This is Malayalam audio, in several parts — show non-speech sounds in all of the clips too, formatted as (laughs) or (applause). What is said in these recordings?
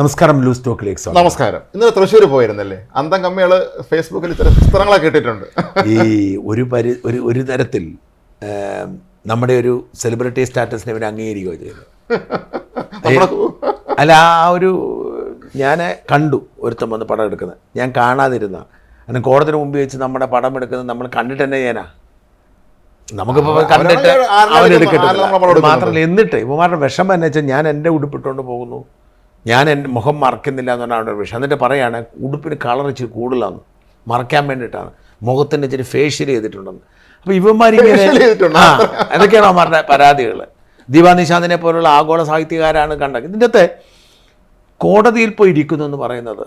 നമസ്കാരം ലൂസ് ടോക്കിലേക്ക് സ്വാഗതം. നമസ്കാരം. ഇന്നലെ തൃശ്ശൂർ പോയിരുന്നല്ലേ? അന്തം കമ്മികൾ ഫേസ്ബുക്കിൽ ഇത്തരം പുസ്തകങ്ങളൊക്കെ ഇട്ടിട്ടുണ്ട് ഈ ഒരു പരി ഒരു ഒരു തരത്തിൽ നമ്മുടെ ഒരു സെലിബ്രിറ്റി സ്റ്റാറ്റസിനെ ഇവർ അംഗീകരിക്കുകയോ ചെയ്തു. അല്ല ആ ഒരു ഞാൻ കണ്ടു ഒരുത്തം വന്ന് പടം എടുക്കുന്നത് ഞാൻ കാണാതിരുന്ന. കാരണം കോടതിന് മുമ്പ് വെച്ച് നമ്മുടെ പടം എടുക്കുന്നത് നമ്മൾ കണ്ടിട്ട് തന്നെ ഞാനാ. നമുക്കിപ്പോൾ കണ്ടിട്ട് അവരെടുക്കട്ടെ. മാത്രമല്ല എന്നിട്ട് ഇവന്മാരുടെ വിഷമം എന്നു വെച്ചാൽ ഞാൻ എന്റെ ഉടുപ്പിട്ടുകൊണ്ട് പോകുന്നു. ഞാൻ എന്റെ മുഖം മറക്കുന്നില്ല എന്ന് പറഞ്ഞാൽ അവിടെ വിഷയം. എന്നിട്ട് പറയാണ് ഉടുപ്പിന് കളർ ഇച്ചിരി കൂടുതലാണ് മറക്കാൻ വേണ്ടിയിട്ടാണ്. മുഖത്തിന് ഇച്ചിരി ഫേഷ്യൽ ചെയ്തിട്ടുണ്ടെന്ന്. അപ്പോൾ ഇവന്മാരിങ്ങനെ? ആ അതൊക്കെയാണ് അവന്മാരുടെ പരാതികൾ ദീപാ നിശാന്തിനെ പോലുള്ള ആഗോള സാഹിത്യകാരാണ് കണ്ടത്. ഇതിന്റെ അകത്തെ കോടതിയിൽ പോയി ഇരിക്കുന്നു എന്ന് പറയുന്നത്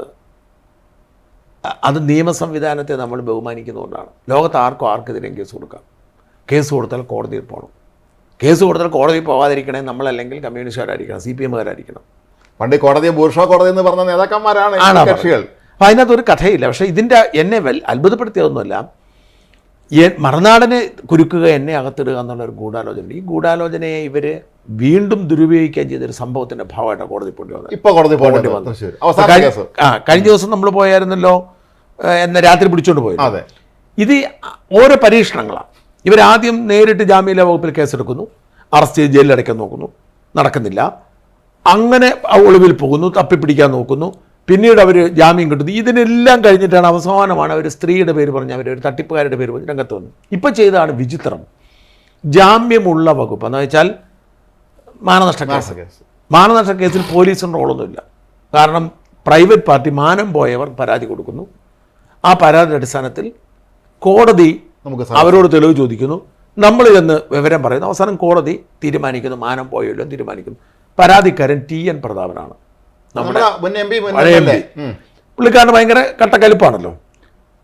അത് നിയമ സംവിധാനത്തെ നമ്മൾ ബഹുമാനിക്കുന്നതുകൊണ്ടാണ്. ലോകത്ത് ആർക്കും ആർക്കെതിരെയും കേസ് കൊടുക്കാം. കേസ് കൊടുത്താൽ കോടതിയിൽ പോകണം. കേസ് കൊടുത്താൽ കോടതിയിൽ പോകാതിരിക്കണേ നമ്മളല്ലെങ്കിൽ കമ്മ്യൂണിസ്റ്റുകാരായിരിക്കണം സി പി എമ്മുകാരായിരിക്കണം. പണ്ട് കോടതി ബൂർഷോ കോടതി എന്ന് പറഞ്ഞ നേതാക്കന്മാരാണ് കക്ഷികൾ. അപ്പം അതിനകത്ത് ഒരു കഥയില്ല. പക്ഷേ ഇതിന്റെ എന്നെ വൽ അത്ഭുതപ്പെടുത്തിയതൊന്നുമല്ല. മറുനാടനെ കുരുക്കുക എന്നെ അകത്തിടുക എന്നുള്ള ഒരു ഗൂഢാലോചന ഈ ഗൂഢാലോചനയെ ഇവർ വീണ്ടും ദുരുപയോഗിക്കുകയും ചെയ്തൊരു സംഭവത്തിന്റെ ഭാഗമായിട്ട് കോടതി പോണ്ടി വന്നത് ഇപ്പൊ കോടതി പോകേണ്ടി പോകേണ്ടി വന്നു. ആ കഴിഞ്ഞ ദിവസം നമ്മൾ പോയായിരുന്നല്ലോ എന്നെ രാത്രി പിടിച്ചുകൊണ്ട് പോയി അതെ. ഇത് ഓരോ പരീക്ഷണങ്ങളാണ്. ഇവരാദ്യം നേരിട്ട് ജാമ്യല വകുപ്പിൽ കേസെടുക്കുന്നു. അറസ്റ്റ് ചെയ്ത് ജയിലിൽ അടയ്ക്കാൻ നോക്കുന്നു. നടക്കുന്നില്ല. അങ്ങനെ ഒളിവിൽ പോകുന്നു തപ്പിപ്പിടിക്കാൻ നോക്കുന്നു. പിന്നീട് അവർ ജാമ്യം കിട്ടുന്നു. ഇതിനെല്ലാം കഴിഞ്ഞിട്ടാണ് അവസാനമാണ് അവർ സ്ത്രീയുടെ പേര് പറഞ്ഞ് അവർ ഒരു തട്ടിപ്പുകാരുടെ പേര് പറഞ്ഞ് രംഗത്ത് വന്നു ഇപ്പം ചെയ്തതാണ് വിചിത്രം. ജാമ്യമുള്ള വകുപ്പ്. എന്ന് വെച്ചാൽ മാനനഷ്ട കേസ് കേസ് മാനനഷ്ട കേസിൽ പോലീസിന് റോളൊന്നുമില്ല. കാരണം പ്രൈവറ്റ് പാർട്ടി മാനം പോയവർ പരാതി കൊടുക്കുന്നു. ആ പരാതിയുടെ അടിസ്ഥാനത്തിൽ കോടതി നമുക്ക് അവരോട് തെളിവ് ചോദിക്കുന്നു. നമ്മൾ ചെന്ന് വിവരം പറയുന്നു. അവസാനം കോടതി തീരുമാനിക്കുന്നു. മാനം പോയല്ലോ തീരുമാനിക്കുന്നു. പരാതിക്കാരൻ ടി എൻ പ്രതാപനാണ്. നമ്മുടെ. പുള്ളിക്കാരന് ഭയങ്കര കട്ടക്കലിപ്പാണല്ലോ.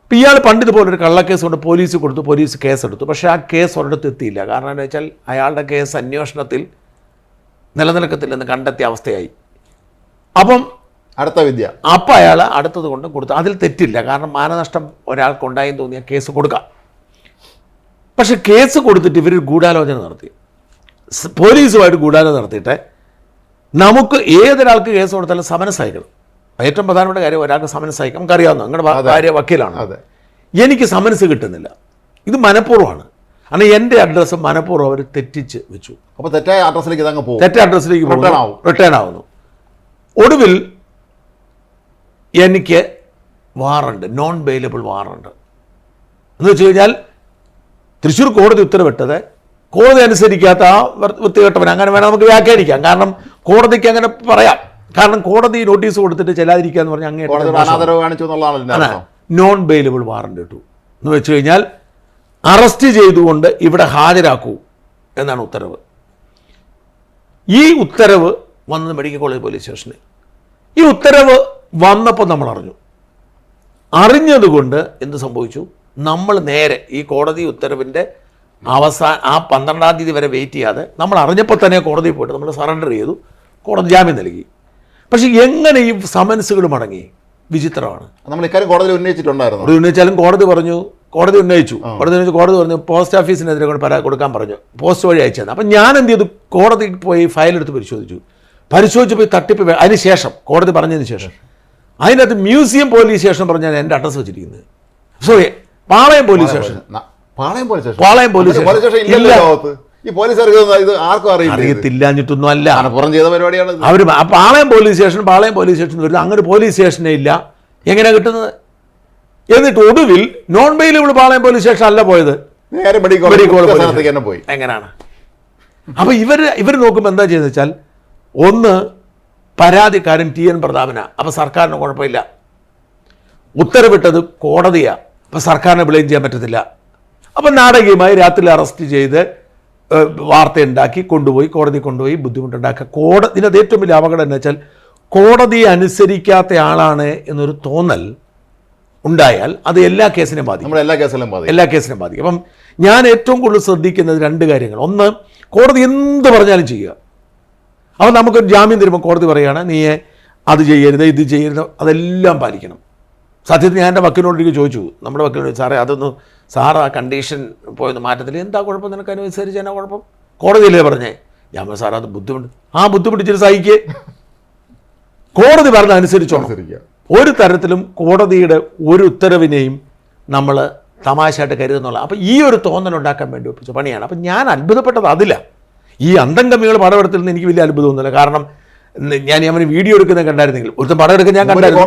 ഇപ്പം ഇയാൾ പണ്ട് ഇതുപോലൊരു കള്ളക്കേസ് കൊണ്ട് പോലീസ് കൊടുത്തു പോലീസ് കേസെടുത്തു. പക്ഷേ ആ കേസ് ഒരിടത്ത് എത്തിയില്ല. കാരണം എന്താ വെച്ചാൽ അയാളുടെ കേസ് അന്വേഷണത്തിൽ നിലനിൽക്കത്തില്ലെന്ന് കണ്ടെത്തിയ അവസ്ഥയായി. അപ്പം അടുത്ത വിദ്യ. അപ്പം അയാൾ അടുത്തത് കൊണ്ട് കൊടുത്തു അതിൽ തെറ്റില്ല. കാരണം മാനനഷ്ടം ഒരാൾക്കുണ്ടായെന്ന് തോന്നിയാൽ കേസ് കൊടുക്കാം. പക്ഷെ കേസ് കൊടുത്തിട്ട് ഇവർ ഗൂഢാലോചന നടത്തി. പോലീസുമായിട്ട് ഗൂഢാലോചന നടത്തിയിട്ട് നമുക്ക് ഏതൊരാൾക്ക് കേസ് കൊടുത്താലും സമനസ് അയക്കണം ഏറ്റവും പ്രധാനപ്പെട്ട കാര്യം ഒരാൾക്ക് സമനസ് അയക്കാം നമുക്കറിയാവുന്ന നിങ്ങളുടെ ഭാര്യ വക്കീലാണ്. അതെ. എനിക്ക് സമനസ് കിട്ടുന്നില്ല. ഇത് മനഃപൂർവമാണ്. കാരണം എന്റെ അഡ്രസ്സ് മനഃപൂർവം അവർ തെറ്റിച്ച് വെച്ചു. അപ്പോൾ തെറ്റായ അഡ്രസ്സിലേക്ക് ഇതങ്ങ് പോകും. തെറ്റ അഡ്രസ്സിലേക്ക് ആവും. റിട്ടേൺ ആവുന്നു. ഒടുവിൽ എനിക്ക് വാറണ്ട്. Non bailable warrant. എന്ന് വെച്ച് കഴിഞ്ഞാൽ തൃശ്ശൂർ കോടതി ഉത്തരവിട്ടത് കോടതി അനുസരിക്കാത്ത ആ വൃത്തികെട്ടവൻ അങ്ങനെ വേണം നമുക്ക് വ്യാഖ്യാനിക്കാം. കാരണം കോടതിക്ക് അങ്ങനെ പറയാം. കാരണം കോടതി നോട്ടീസ് കൊടുത്തിട്ട് ചെല്ലാതിരിക്കുക എന്ന് പറഞ്ഞാൽ അങ്ങനെ നോൺ ബെയിലബിൾ വാറണ്ട് ഇട്ടു. എന്ന് വെച്ച് കഴിഞ്ഞാൽ അറസ്റ്റ് ചെയ്തുകൊണ്ട് ഇവിടെ ഹാജരാക്കൂ എന്നാണ് ഉത്തരവ്. ഈ ഉത്തരവ് വന്നത് മെഡിക്കൽ കോളേജ് പോലീസ് സ്റ്റേഷനിൽ. ഈ ഉത്തരവ് വന്നപ്പോൾ നമ്മൾ അറിഞ്ഞു. അറിഞ്ഞതുകൊണ്ട് എന്ത് സംഭവിച്ചു? നമ്മൾ നേരെ ഈ കോടതി ഉത്തരവിന്റെ അവസാന ആ പന്ത്രണ്ടാം തീയതി വരെ വെയിറ്റ് ചെയ്യാതെ നമ്മൾ അറിഞ്ഞപ്പോൾ തന്നെ കോടതിയിൽ പോയിട്ട് നമ്മൾ സറണ്ടർ ചെയ്തു. കോടതി ജാമ്യം നൽകി. പക്ഷേ എങ്ങനെ ഈ സമൻസുകൾ മടങ്ങി? വിചിത്രമാണ്. നമ്മൾ ഇക്കാര്യം കോടതി ഉന്നയിച്ചിട്ടുണ്ടായിരുന്നു. കോടതി ഉന്നയിച്ചാലും കോടതി പറഞ്ഞു കോടതി ഉന്നയിച്ചു. കോടതി ഉന്നയിച്ചു കോടതി പറഞ്ഞു പോസ്റ്റ് ഓഫീസിനെതിരെ കൊണ്ട് പരാതി കൊടുക്കാൻ പറഞ്ഞു. പോസ്റ്റ് വഴി അയച്ചു തന്നെ. അപ്പം ഞാൻ എന്ത് ചെയ്തു? കോടതിയിൽ പോയി ഫയലെടുത്ത് പരിശോധിച്ചു. പരിശോധിച്ച് പോയി തട്ടിപ്പ് അതിന് ശേഷം കോടതി പറഞ്ഞതിന് ശേഷം. അതിനകത്ത് മ്യൂസിയം പോലീസ് സ്റ്റേഷൻ പറഞ്ഞാൽ എന്റെ അഡ്രസ്സ് വെച്ചിരിക്കുന്നത്. Sorry Palayam police station Palayam police station. Palayam police station ഇല്ലല്ലോ. ലോകത്ത്. ഈ പോലീസുകാർക്ക് ഇതൊന്നും ഇത് ആർക്കും അറിയില്ല ഇത്. അറിയത്തില്ലാഞ്ഞിട്ടൊന്നും അല്ല മനപ്പുറം ചെയ്ത പരിപാടിയാണ് ഇത്. അവർ ആ Palayam police station Palayam police station വരുന്നത് അങ്ങനെ പോലീസ് സ്റ്റേഷനേ ഇല്ല. എങ്ങനെയാണ് കിട്ടുന്നത്? എന്നിട്ട് ഒടുവിൽ non bailable Palayam police station അല്ല പോയത്. നേരെ മെഡിക്കൽ മെഡിക്കൽ കോളേജ് കോളേജ് സ്ഥാനത്തേക്ക് തന്നെ പോയി. എങ്ങനെയാണ് അപ്പൊ ഇവർ ഇവർ നോക്കുമ്പോൾ എന്താ ചെയ്യുന്നത് വെച്ചാൽ ഒന്ന് പരാതിക്കാരൻ ടി എൻ പ്രതാപന. അപ്പൊ സർക്കാരിന് കുഴപ്പമില്ല. ഉത്തരവിട്ടത് കോടതിയാ. അപ്പൊ സർക്കാരിനെ ബ്ലെയിം ചെയ്യാൻ പറ്റത്തില്ല. അപ്പൊ നാടകീയമായി രാത്രി അറസ്റ്റ് ചെയ്ത് വാർത്തയുണ്ടാക്കി കൊണ്ടുപോയി കോടതി കൊണ്ടുപോയി ബുദ്ധിമുട്ടുണ്ടാക്കുക. കോടതി ഇതിനകത്ത് ഏറ്റവും വലിയ അപകടം എന്ന് വെച്ചാൽ കോടതിയെ അനുസരിക്കാത്ത ആളാണ് എന്നൊരു തോന്നൽ ഉണ്ടായാൽ അത് എല്ലാ കേസിനും ബാധിക്കും. എല്ലാ കേസിലും ബാധിക്കും. എല്ലാ കേസിനും ബാധിക്കും. അപ്പം ഞാൻ ഏറ്റവും കൂടുതൽ ശ്രദ്ധിക്കുന്നത് രണ്ട് കാര്യങ്ങൾ. ഒന്ന് കോടതി എന്ത് പറഞ്ഞാലും ചെയ്യുക. അപ്പം നമുക്കൊരു ജാമ്യം തരുമ്പോൾ കോടതി പറയുകയാണ് നീ അത് ചെയ്യരുത് ഇത് ചെയ്യരുത് അതെല്ലാം പാലിക്കണം. സത്യത്തിൽ ഞാൻ എന്റെ വക്കീലിനോട് എനിക്ക് ചോദിച്ചു. നമ്മുടെ വക്കീലിനോട് സാറേ അതൊന്ന് സാർ ആ കണ്ടീഷൻ പോയത് മാറ്റത്തിൽ എന്താ കുഴപ്പം? നിനക്ക് അനുസരിച്ച് എന്നാ കുഴപ്പം? കോടതിയിലേ പറഞ്ഞേ? ഞാൻ സാർ അത് ബുദ്ധിമുട്ട് ആ ബുദ്ധിമുട്ടിച്ചിട്ട് സഹിക്കേ. കോടതി പറഞ്ഞ അനുസരിച്ചോണം. ഒരു തരത്തിലും കോടതിയുടെ ഒരു ഉത്തരവിനെയും നമ്മൾ തമാശയായിട്ട് കരുതുന്നുള്ള അപ്പോൾ ഈ ഒരു തോന്നൽ ഉണ്ടാക്കാൻ വേണ്ടി ഒപ്പിച്ച പണിയാണ്. അപ്പം ഞാൻ അത്ഭുതപ്പെട്ടത് അതില്ല. ഈ അന്തം കമ്മികൾ പടമെടുത്തിൽ നിന്ന് എനിക്ക് വലിയ അത്ഭുതമൊന്നുമില്ല. കാരണം ഞാൻ അവന് വീഡിയോ എടുക്കുന്നത് കണ്ടായിരുന്നെങ്കിൽ. ഒരു പടം എടുക്കാൻ ഞാൻ കണ്ടായിരുന്നു.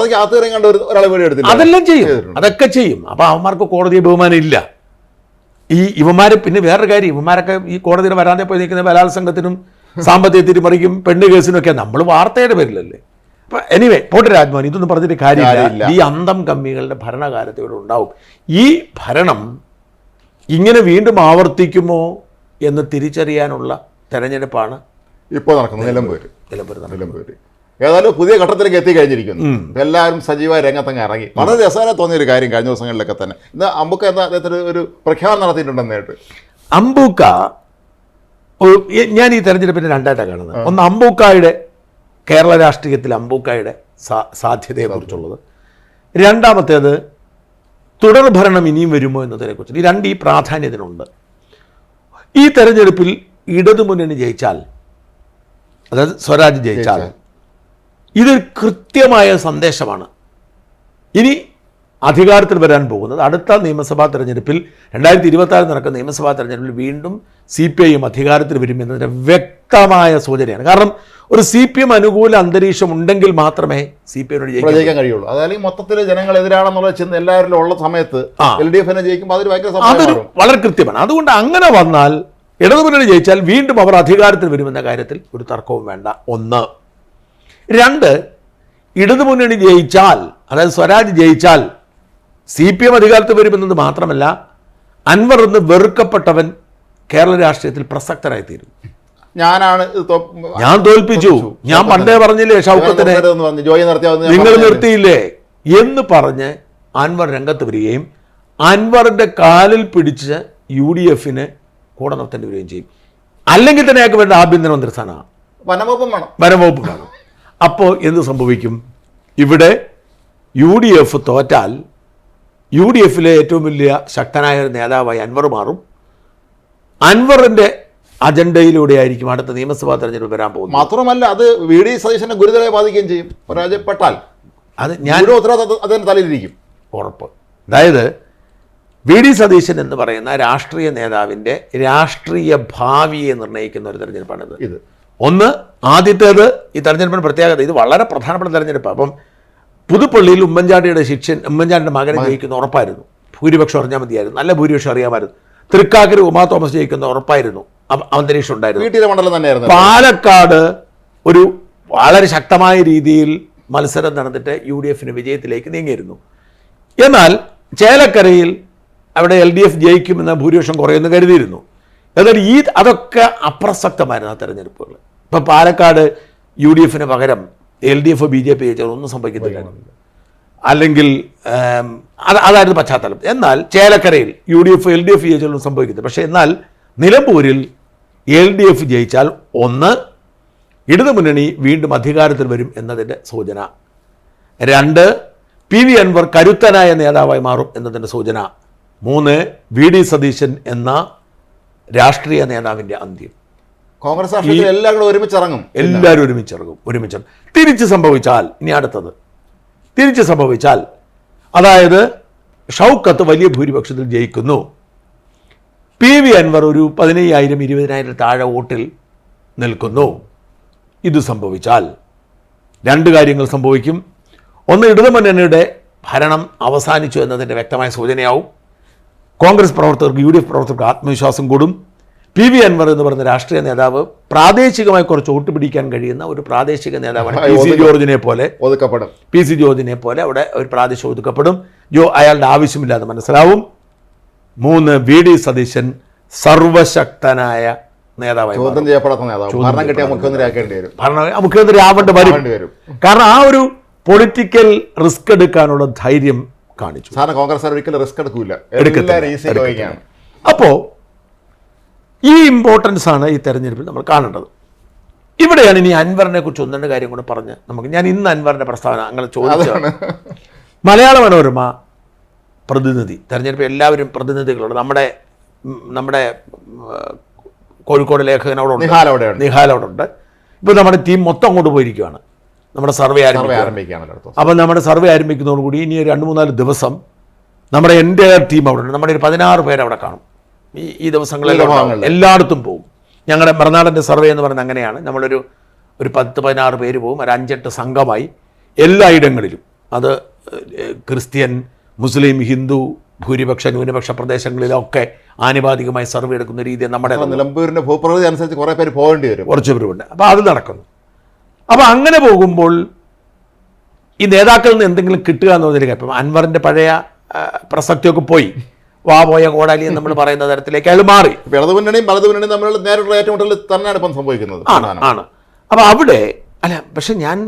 അതെല്ലാം ചെയ്യും. അതൊക്കെ ചെയ്യും. അപ്പൊ അവന്മാർക്ക് കോടതിയെ ബഹുമാനം ഇല്ല. ഈ ഇവന്മാര് പിന്നെ വേറൊരു കാര്യം. ഇവന്മാരൊക്കെ ഈ കോടതിയുടെ വരാതെ പോയി നിൽക്കുന്ന ബലാത്സംഗത്തിനും സാമ്പത്തിക തിരിമറിക്കും പെണ്ണ് കേസിനും ഒക്കെ നമ്മൾ വാർത്തയുടെ പേരിലല്ലേ. അപ്പൊ എനിവേ പോട്ടെ രാജ്മോഹൻ ഇതൊന്നും പറഞ്ഞിട്ട് കാര്യമില്ല. ഈ അന്തം കമ്മികളുടെ ഭരണകാലത്ത് ഇവിടെ ഉണ്ടാവും. ഈ ഭരണം ഇങ്ങനെ വീണ്ടും ആവർത്തിക്കുമോ എന്ന് തിരിച്ചറിയാനുള്ള തെരഞ്ഞെടുപ്പാണ് ഇപ്പോൾ നടക്കുന്നത് നിലമ്പൂർ. നിലമ്പൂര് ഏതായാലും പുതിയ ഘട്ടത്തിലേക്ക് എത്തിക്കഴിഞ്ഞിരിക്കുന്നു. എല്ലാവരും സജീവ രംഗത്തങ്ങ് ഇറങ്ങി. വളരെ രസകരം തോന്നിയ ഒരു കാര്യം കഴിഞ്ഞ ദിവസങ്ങളിലൊക്കെ തന്നെ. ഇന്ന് അമ്പുക്ക എന്താ അദ്ദേഹത്തിന് ഒരു പ്രഖ്യാപനം നടത്തിയിട്ടുണ്ടെന്നായിട്ട് അമ്പൂക്ക ഞാൻ ഈ തെരഞ്ഞെടുപ്പിനെ രണ്ടായിട്ടാണ് കാണുന്നത്. ഒന്ന് അമ്പൂക്കായുടെ കേരള രാഷ്ട്രീയത്തിൽ അമ്പൂക്കായുടെ സാ- സാധ്യതയെക്കുറിച്ചുള്ളത്. രണ്ടാമത്തേത് തുടർ ഭരണം ഇനിയും വരുമോ എന്നതിനെക്കുറിച്ച്. ഈ രണ്ട് ഈ പ്രാധാന്യത്തിനുണ്ട്. ഈ തെരഞ്ഞെടുപ്പിൽ ഇടതുമുന്നണി ജയിച്ചാൽ അതായത് സ്വരാജ് ജയിച്ചാൽ. ഇതൊരു കൃത്യമായ സന്ദേശമാണ്. ഇനി അധികാരത്തിൽ വരാൻ പോകുന്നത് അടുത്ത നിയമസഭാ തെരഞ്ഞെടുപ്പിൽ രണ്ടായിരത്തി ഇരുപത്തി ആറ് നടക്കുന്ന നിയമസഭാ തെരഞ്ഞെടുപ്പിൽ വീണ്ടും സി പി ഐ എം അധികാരത്തിൽ വരുമെന്നതിന്റെ വ്യക്തമായ സൂചനയാണ്. കാരണം ഒരു സി പി എം അനുകൂല അന്തരീക്ഷം ഉണ്ടെങ്കിൽ മാത്രമേ സി പി എമ്മിനോട് ജയിക്കാൻ കഴിയുള്ളൂ. അതായത് മൊത്തത്തിൽ ജനങ്ങൾ എതിരാണെന്നുള്ള ചിന്ത എല്ലാവരിലും ഉള്ള സമയത്ത്. എൽ ഡി എഫിനെ ജയിക്കുമ്പോൾ അതൊരു ഭയങ്കര അതൊരു വളരെ കൃത്യമാണ്. അതുകൊണ്ട് അങ്ങനെ വന്നാൽ ഇടതുമുന്നണി ജയിച്ചാൽ വീണ്ടും അവർ അധികാരത്തിൽ വരുമെന്ന കാര്യത്തിൽ ഒരു തർക്കവും വേണ്ട. ഒന്ന്. രണ്ട് ഇടതുമുന്നണി ജയിച്ചാൽ അതായത് സ്വരാജ് ജയിച്ചാൽ സി പി എം അധികാരത്തിൽ വരുമെന്നത് മാത്രമല്ല അൻവർ എന്ന് വെറുക്കപ്പെട്ടവൻ കേരള രാഷ്ട്രീയത്തിൽ പ്രസക്തരായിത്തീരും. ഞാനാണ് ഇത് തോ- ഞാൻ തോൽപ്പിച്ചു. ഞാൻ പണ്ടേ പറഞ്ഞില്ലേ ഷൗക്കത്തിനെ? നിങ്ങൾ. നിർത്തിയില്ലേ? എന്ന് പറഞ്ഞ് അൻവർ രംഗത്ത് വരികയും അൻവറിന്റെ കാലിൽ പിടിച്ച് യു ഡി എഫിന് കൂടെ നിർത്തേണ്ടി വരികയും ചെയ്യും. അല്ലെങ്കിൽ തന്നെ അയാൾക്ക് വേണ്ട ആഭ്യന്തര മന്ത്രിസ്ഥാനമാണ് വനംവകുപ്പും വേണം. വനംവകുപ്പ് വേണം. അപ്പോൾ എന്ത് സംഭവിക്കും? ഇവിടെ യു ഡി എഫ് തോറ്റാൽ യു ഡി എഫിലെ ഏറ്റവും വലിയ ശക്തനായ ഒരു നേതാവായി അൻവർ മാറും. അൻവറിന്റെ അജണ്ടയിലൂടെ ആയിരിക്കും അടുത്ത നിയമസഭാ തെരഞ്ഞെടുപ്പ് വരാൻ പോകുന്നത്. മാത്രമല്ല അത് വി ഡി സതീശനെ ഗുരുതരമായി ബാധിക്കുകയും ചെയ്യും. പരാജയപ്പെട്ടാൽ അത് ഞാൻ ഉത്തരവാദിത്തം അതിന് തലയിലിരിക്കും. ഉറപ്പ്. അതായത് വി ഡി സതീശൻ എന്ന് പറയുന്ന രാഷ്ട്രീയ നേതാവിന്റെ രാഷ്ട്രീയ ഭാവിയെ നിർണയിക്കുന്ന ഒരു തെരഞ്ഞെടുപ്പാണിത് ഇത്. ഒന്ന് ആദ്യത്തേത് ഈ തെരഞ്ഞെടുപ്പിന് പ്രത്യേകത. ഇത് വളരെ പ്രധാനപ്പെട്ട തെരഞ്ഞെടുപ്പാണ് അപ്പം പുതുപ്പള്ളിയിൽ ഉമ്മൻചാണ്ടിയുടെ ശിക്ഷൻ ഉമ്മൻചാണ്ടിയുടെ മകനെ ജയിക്കുന്ന ഉറപ്പായിരുന്നു. ഭൂരിപക്ഷം അറിഞ്ഞാൽ മതിയായിരുന്നു. നല്ല ഭൂരിപക്ഷം അറിയാമായിരുന്നു. തൃക്കാക്കര ഉമാ തോമസ് ജയിക്കുന്ന ഉറപ്പായിരുന്നു. അന്തരീക്ഷം ഉണ്ടായിരുന്നു. വീട്ടിലെ മണ്ഡലം തന്നെയായിരുന്നു. പാലക്കാട് ഒരു വളരെ ശക്തമായ രീതിയിൽ മത്സരം നടന്നിട്ട് യു ഡി എഫിന് വിജയത്തിലേക്ക് നീങ്ങിയിരുന്നു. എന്നാൽ ചേലക്കരയിൽ അവിടെ എൽ ഡി എഫ് ജയിക്കുമെന്ന ഭൂരിപക്ഷം കുറയുമെന്ന് കരുതിയിരുന്നു. എന്നാൽ ഈ അതൊക്കെ അപ്രസക്തമായിരുന്നു ആ തെരഞ്ഞെടുപ്പുകൾ. ഇപ്പം പാലക്കാട് യു ഡി എഫിന് പകരം L D F B J P ജയിച്ചാൽ ഒന്നും സംഭവിക്കത്തില്ല. അല്ലെങ്കിൽ അത് അതായിരുന്നു പശ്ചാത്തലം. എന്നാൽ ചേലക്കരയിൽ U D F L D F ജയിച്ചാലൊന്നും സംഭവിക്കത്തില്ല. പക്ഷേ എന്നാൽ നിലമ്പൂരിൽ എൽ ഡി എഫ് ജയിച്ചാൽ ഒന്ന് ഇടതുമുന്നണി വീണ്ടും അധികാരത്തിൽ വരും എന്നതിന്റെ സൂചന. രണ്ട് പി വി അൻവർ കരുത്തനായ നേതാവായി മാറും എന്നതിന്റെ സൂചന. മൂന്ന് വി ഡി സതീശൻ എന്ന രാഷ്ട്രീയ നേതാവിന്റെ അന്ത്യം. കോൺഗ്രസ് എല്ലാവരും ഒരുമിച്ചിറങ്ങും. എല്ലാവരും ഒരുമിച്ചിറങ്ങും ഒരുമിച്ച് തിരിച്ച് സംഭവിച്ചാൽ ഇനി അടുത്തത്. തിരിച്ച് സംഭവിച്ചാൽ അതായത് ഷൗക്കത്ത് വലിയ ഭൂരിപക്ഷത്തിൽ ജയിക്കുന്നു. പി വി അൻവർ ഒരു പതിനയ്യായിരം ഇരുപതിനായിരം താഴെ വോട്ടിൽ നിൽക്കുന്നു. ഇത് സംഭവിച്ചാൽ രണ്ട് കാര്യങ്ങൾ സംഭവിക്കും. ഒന്ന് ഇടതുമുന്നണിയുടെ ഭരണം അവസാനിച്ചു എന്നതിന്റെ വ്യക്തമായ സൂചനയാവും. കോൺഗ്രസ് പ്രവർത്തകർക്ക് യു ഡി എഫ് പ്രവർത്തകർക്ക് ആത്മവിശ്വാസം കൂടും. പി വി അൻവർ എന്ന് പറയുന്ന രാഷ്ട്രീയ നേതാവ് പ്രാദേശികമായി കുറച്ച് വോട്ട് പിടിക്കാൻ കഴിയുന്ന ഒരു പ്രാദേശിക നേതാവാണ്. പി സി ജോർജിനെ പോലെ. ഒതുക്കപ്പെടും. പി സി ജോർജിനെ പോലെ അവിടെ ഒരു പ്രാദേശിക ഒതുക്കപ്പെടും. ജോ അയാളുടെ ആവശ്യമില്ലാതെ മനസ്സിലാവും. മൂന്ന് വി ഡി സതീശൻ സർവശക്തനായ നേതാവായി മാറും. ചോദ്യം ചെയ്യപ്പെടാത്ത നേതാവ്. ഭരണം കിട്ടിയ വരും. ഭരണ മുഖ്യമന്ത്രി ആവേണ്ടി വരും. കാരണം ആ ഒരു പൊളിറ്റിക്കൽ റിസ്ക് എടുക്കാനുള്ള ധൈര്യം കാണിച്ചു. സാറിന് കോൺഗ്രസ് ഒരിക്കലും റിസ്ക് എടുക്കൂല. എടുക്കത്തില്ല, അപ്പോൾ ഈ ഇമ്പോർട്ടൻസ് ആണ് ഈ തെരഞ്ഞെടുപ്പിൽ നമ്മൾ കാണേണ്ടത്. ഇവിടെയാണ് ഇനി അൻവറിനെ കുറിച്ച് ഒന്ന് രണ്ട് കാര്യം കൂടെ പറഞ്ഞ് നമുക്ക് ഞാൻ ഇന്ന് അൻവറിന്റെ പ്രസ്താവന അങ്ങനെ ചോദിച്ചതാണ്. മലയാള മനോരമ പ്രതിനിധി തെരഞ്ഞെടുപ്പ് എല്ലാവരും പ്രതിനിധികളുണ്ട്. നമ്മുടെ നമ്മുടെ കോഴിക്കോട് ലേഖകനോടുണ്ട് ഉണ്ട്. ഇപ്പോൾ നമ്മുടെ ടീം മൊത്തം അങ്ങോട്ട് പോയിരിക്കുകയാണ് നമ്മുടെ സർവേ സർവേ ആരംഭിക്കുക. ആരംഭിക്കുകയാണല്ലോ അപ്പം നമ്മുടെ സർവേ ആരംഭിക്കുന്നതോടുകൂടി ഇനി രണ്ട് മൂന്നാൽ ദിവസം നമ്മുടെ എന്റെ ടീം അവിടെ ഉണ്ട്. നമ്മുടെ ഒരു പതിനാറ് പേര് അവിടെ കാണും. ഈ ഈ ദിവസങ്ങളിൽ എല്ലായിടത്തും പോകും. ഞങ്ങളുടെ മറുനാടന്റെ സർവേ എന്ന് പറയുന്നത് അങ്ങനെയാണ്. നമ്മളൊരു ഒരു പത്ത് പതിനാറ് പേര് പോകും. ഒരു അഞ്ചെട്ട് സംഘമായി എല്ലായിടങ്ങളിലും. അത് ക്രിസ്ത്യൻ മുസ്ലിം ഹിന്ദു ഭൂരിപക്ഷ ന്യൂനപക്ഷ പ്രദേശങ്ങളിലൊക്കെ ആനുപാതികമായി സർവേ എടുക്കുന്ന രീതി നമ്മുടെ നിലമ്പൂരിന്റെ ഭൂപ്രകൃതി അനുസരിച്ച് കുറേ പേര് പോകേണ്ടി വരും. കുറച്ച് പേരുണ്ട്. അപ്പോൾ അത് നടക്കുന്നു. അപ്പോൾ അങ്ങനെ പോകുമ്പോൾ ഈ നേതാക്കളിൽ നിന്ന് എന്തെങ്കിലും കിട്ടുക എന്ന് പറഞ്ഞിരിക്കുക ഇപ്പം അൻവറിന്റെ പഴയ പ്രസക്തിയൊക്കെ പോയി. വാ പോയ കോടാലി എന്ന് നമ്മൾ പറയുന്ന തരത്തിലേക്ക് അയാൾ മാറി. ഇടതു മുന്നണിയും വലതു മുന്നണിയും തമ്മിലുള്ള നേരിട്ടുള്ള ഏറ്റുമുട്ടൽ തന്നെയാണ് ഇപ്പം സംഭവിക്കുന്നത് ആണ് ആണ്. അപ്പോൾ അവിടെ അല്ല പക്ഷെ ഞാൻ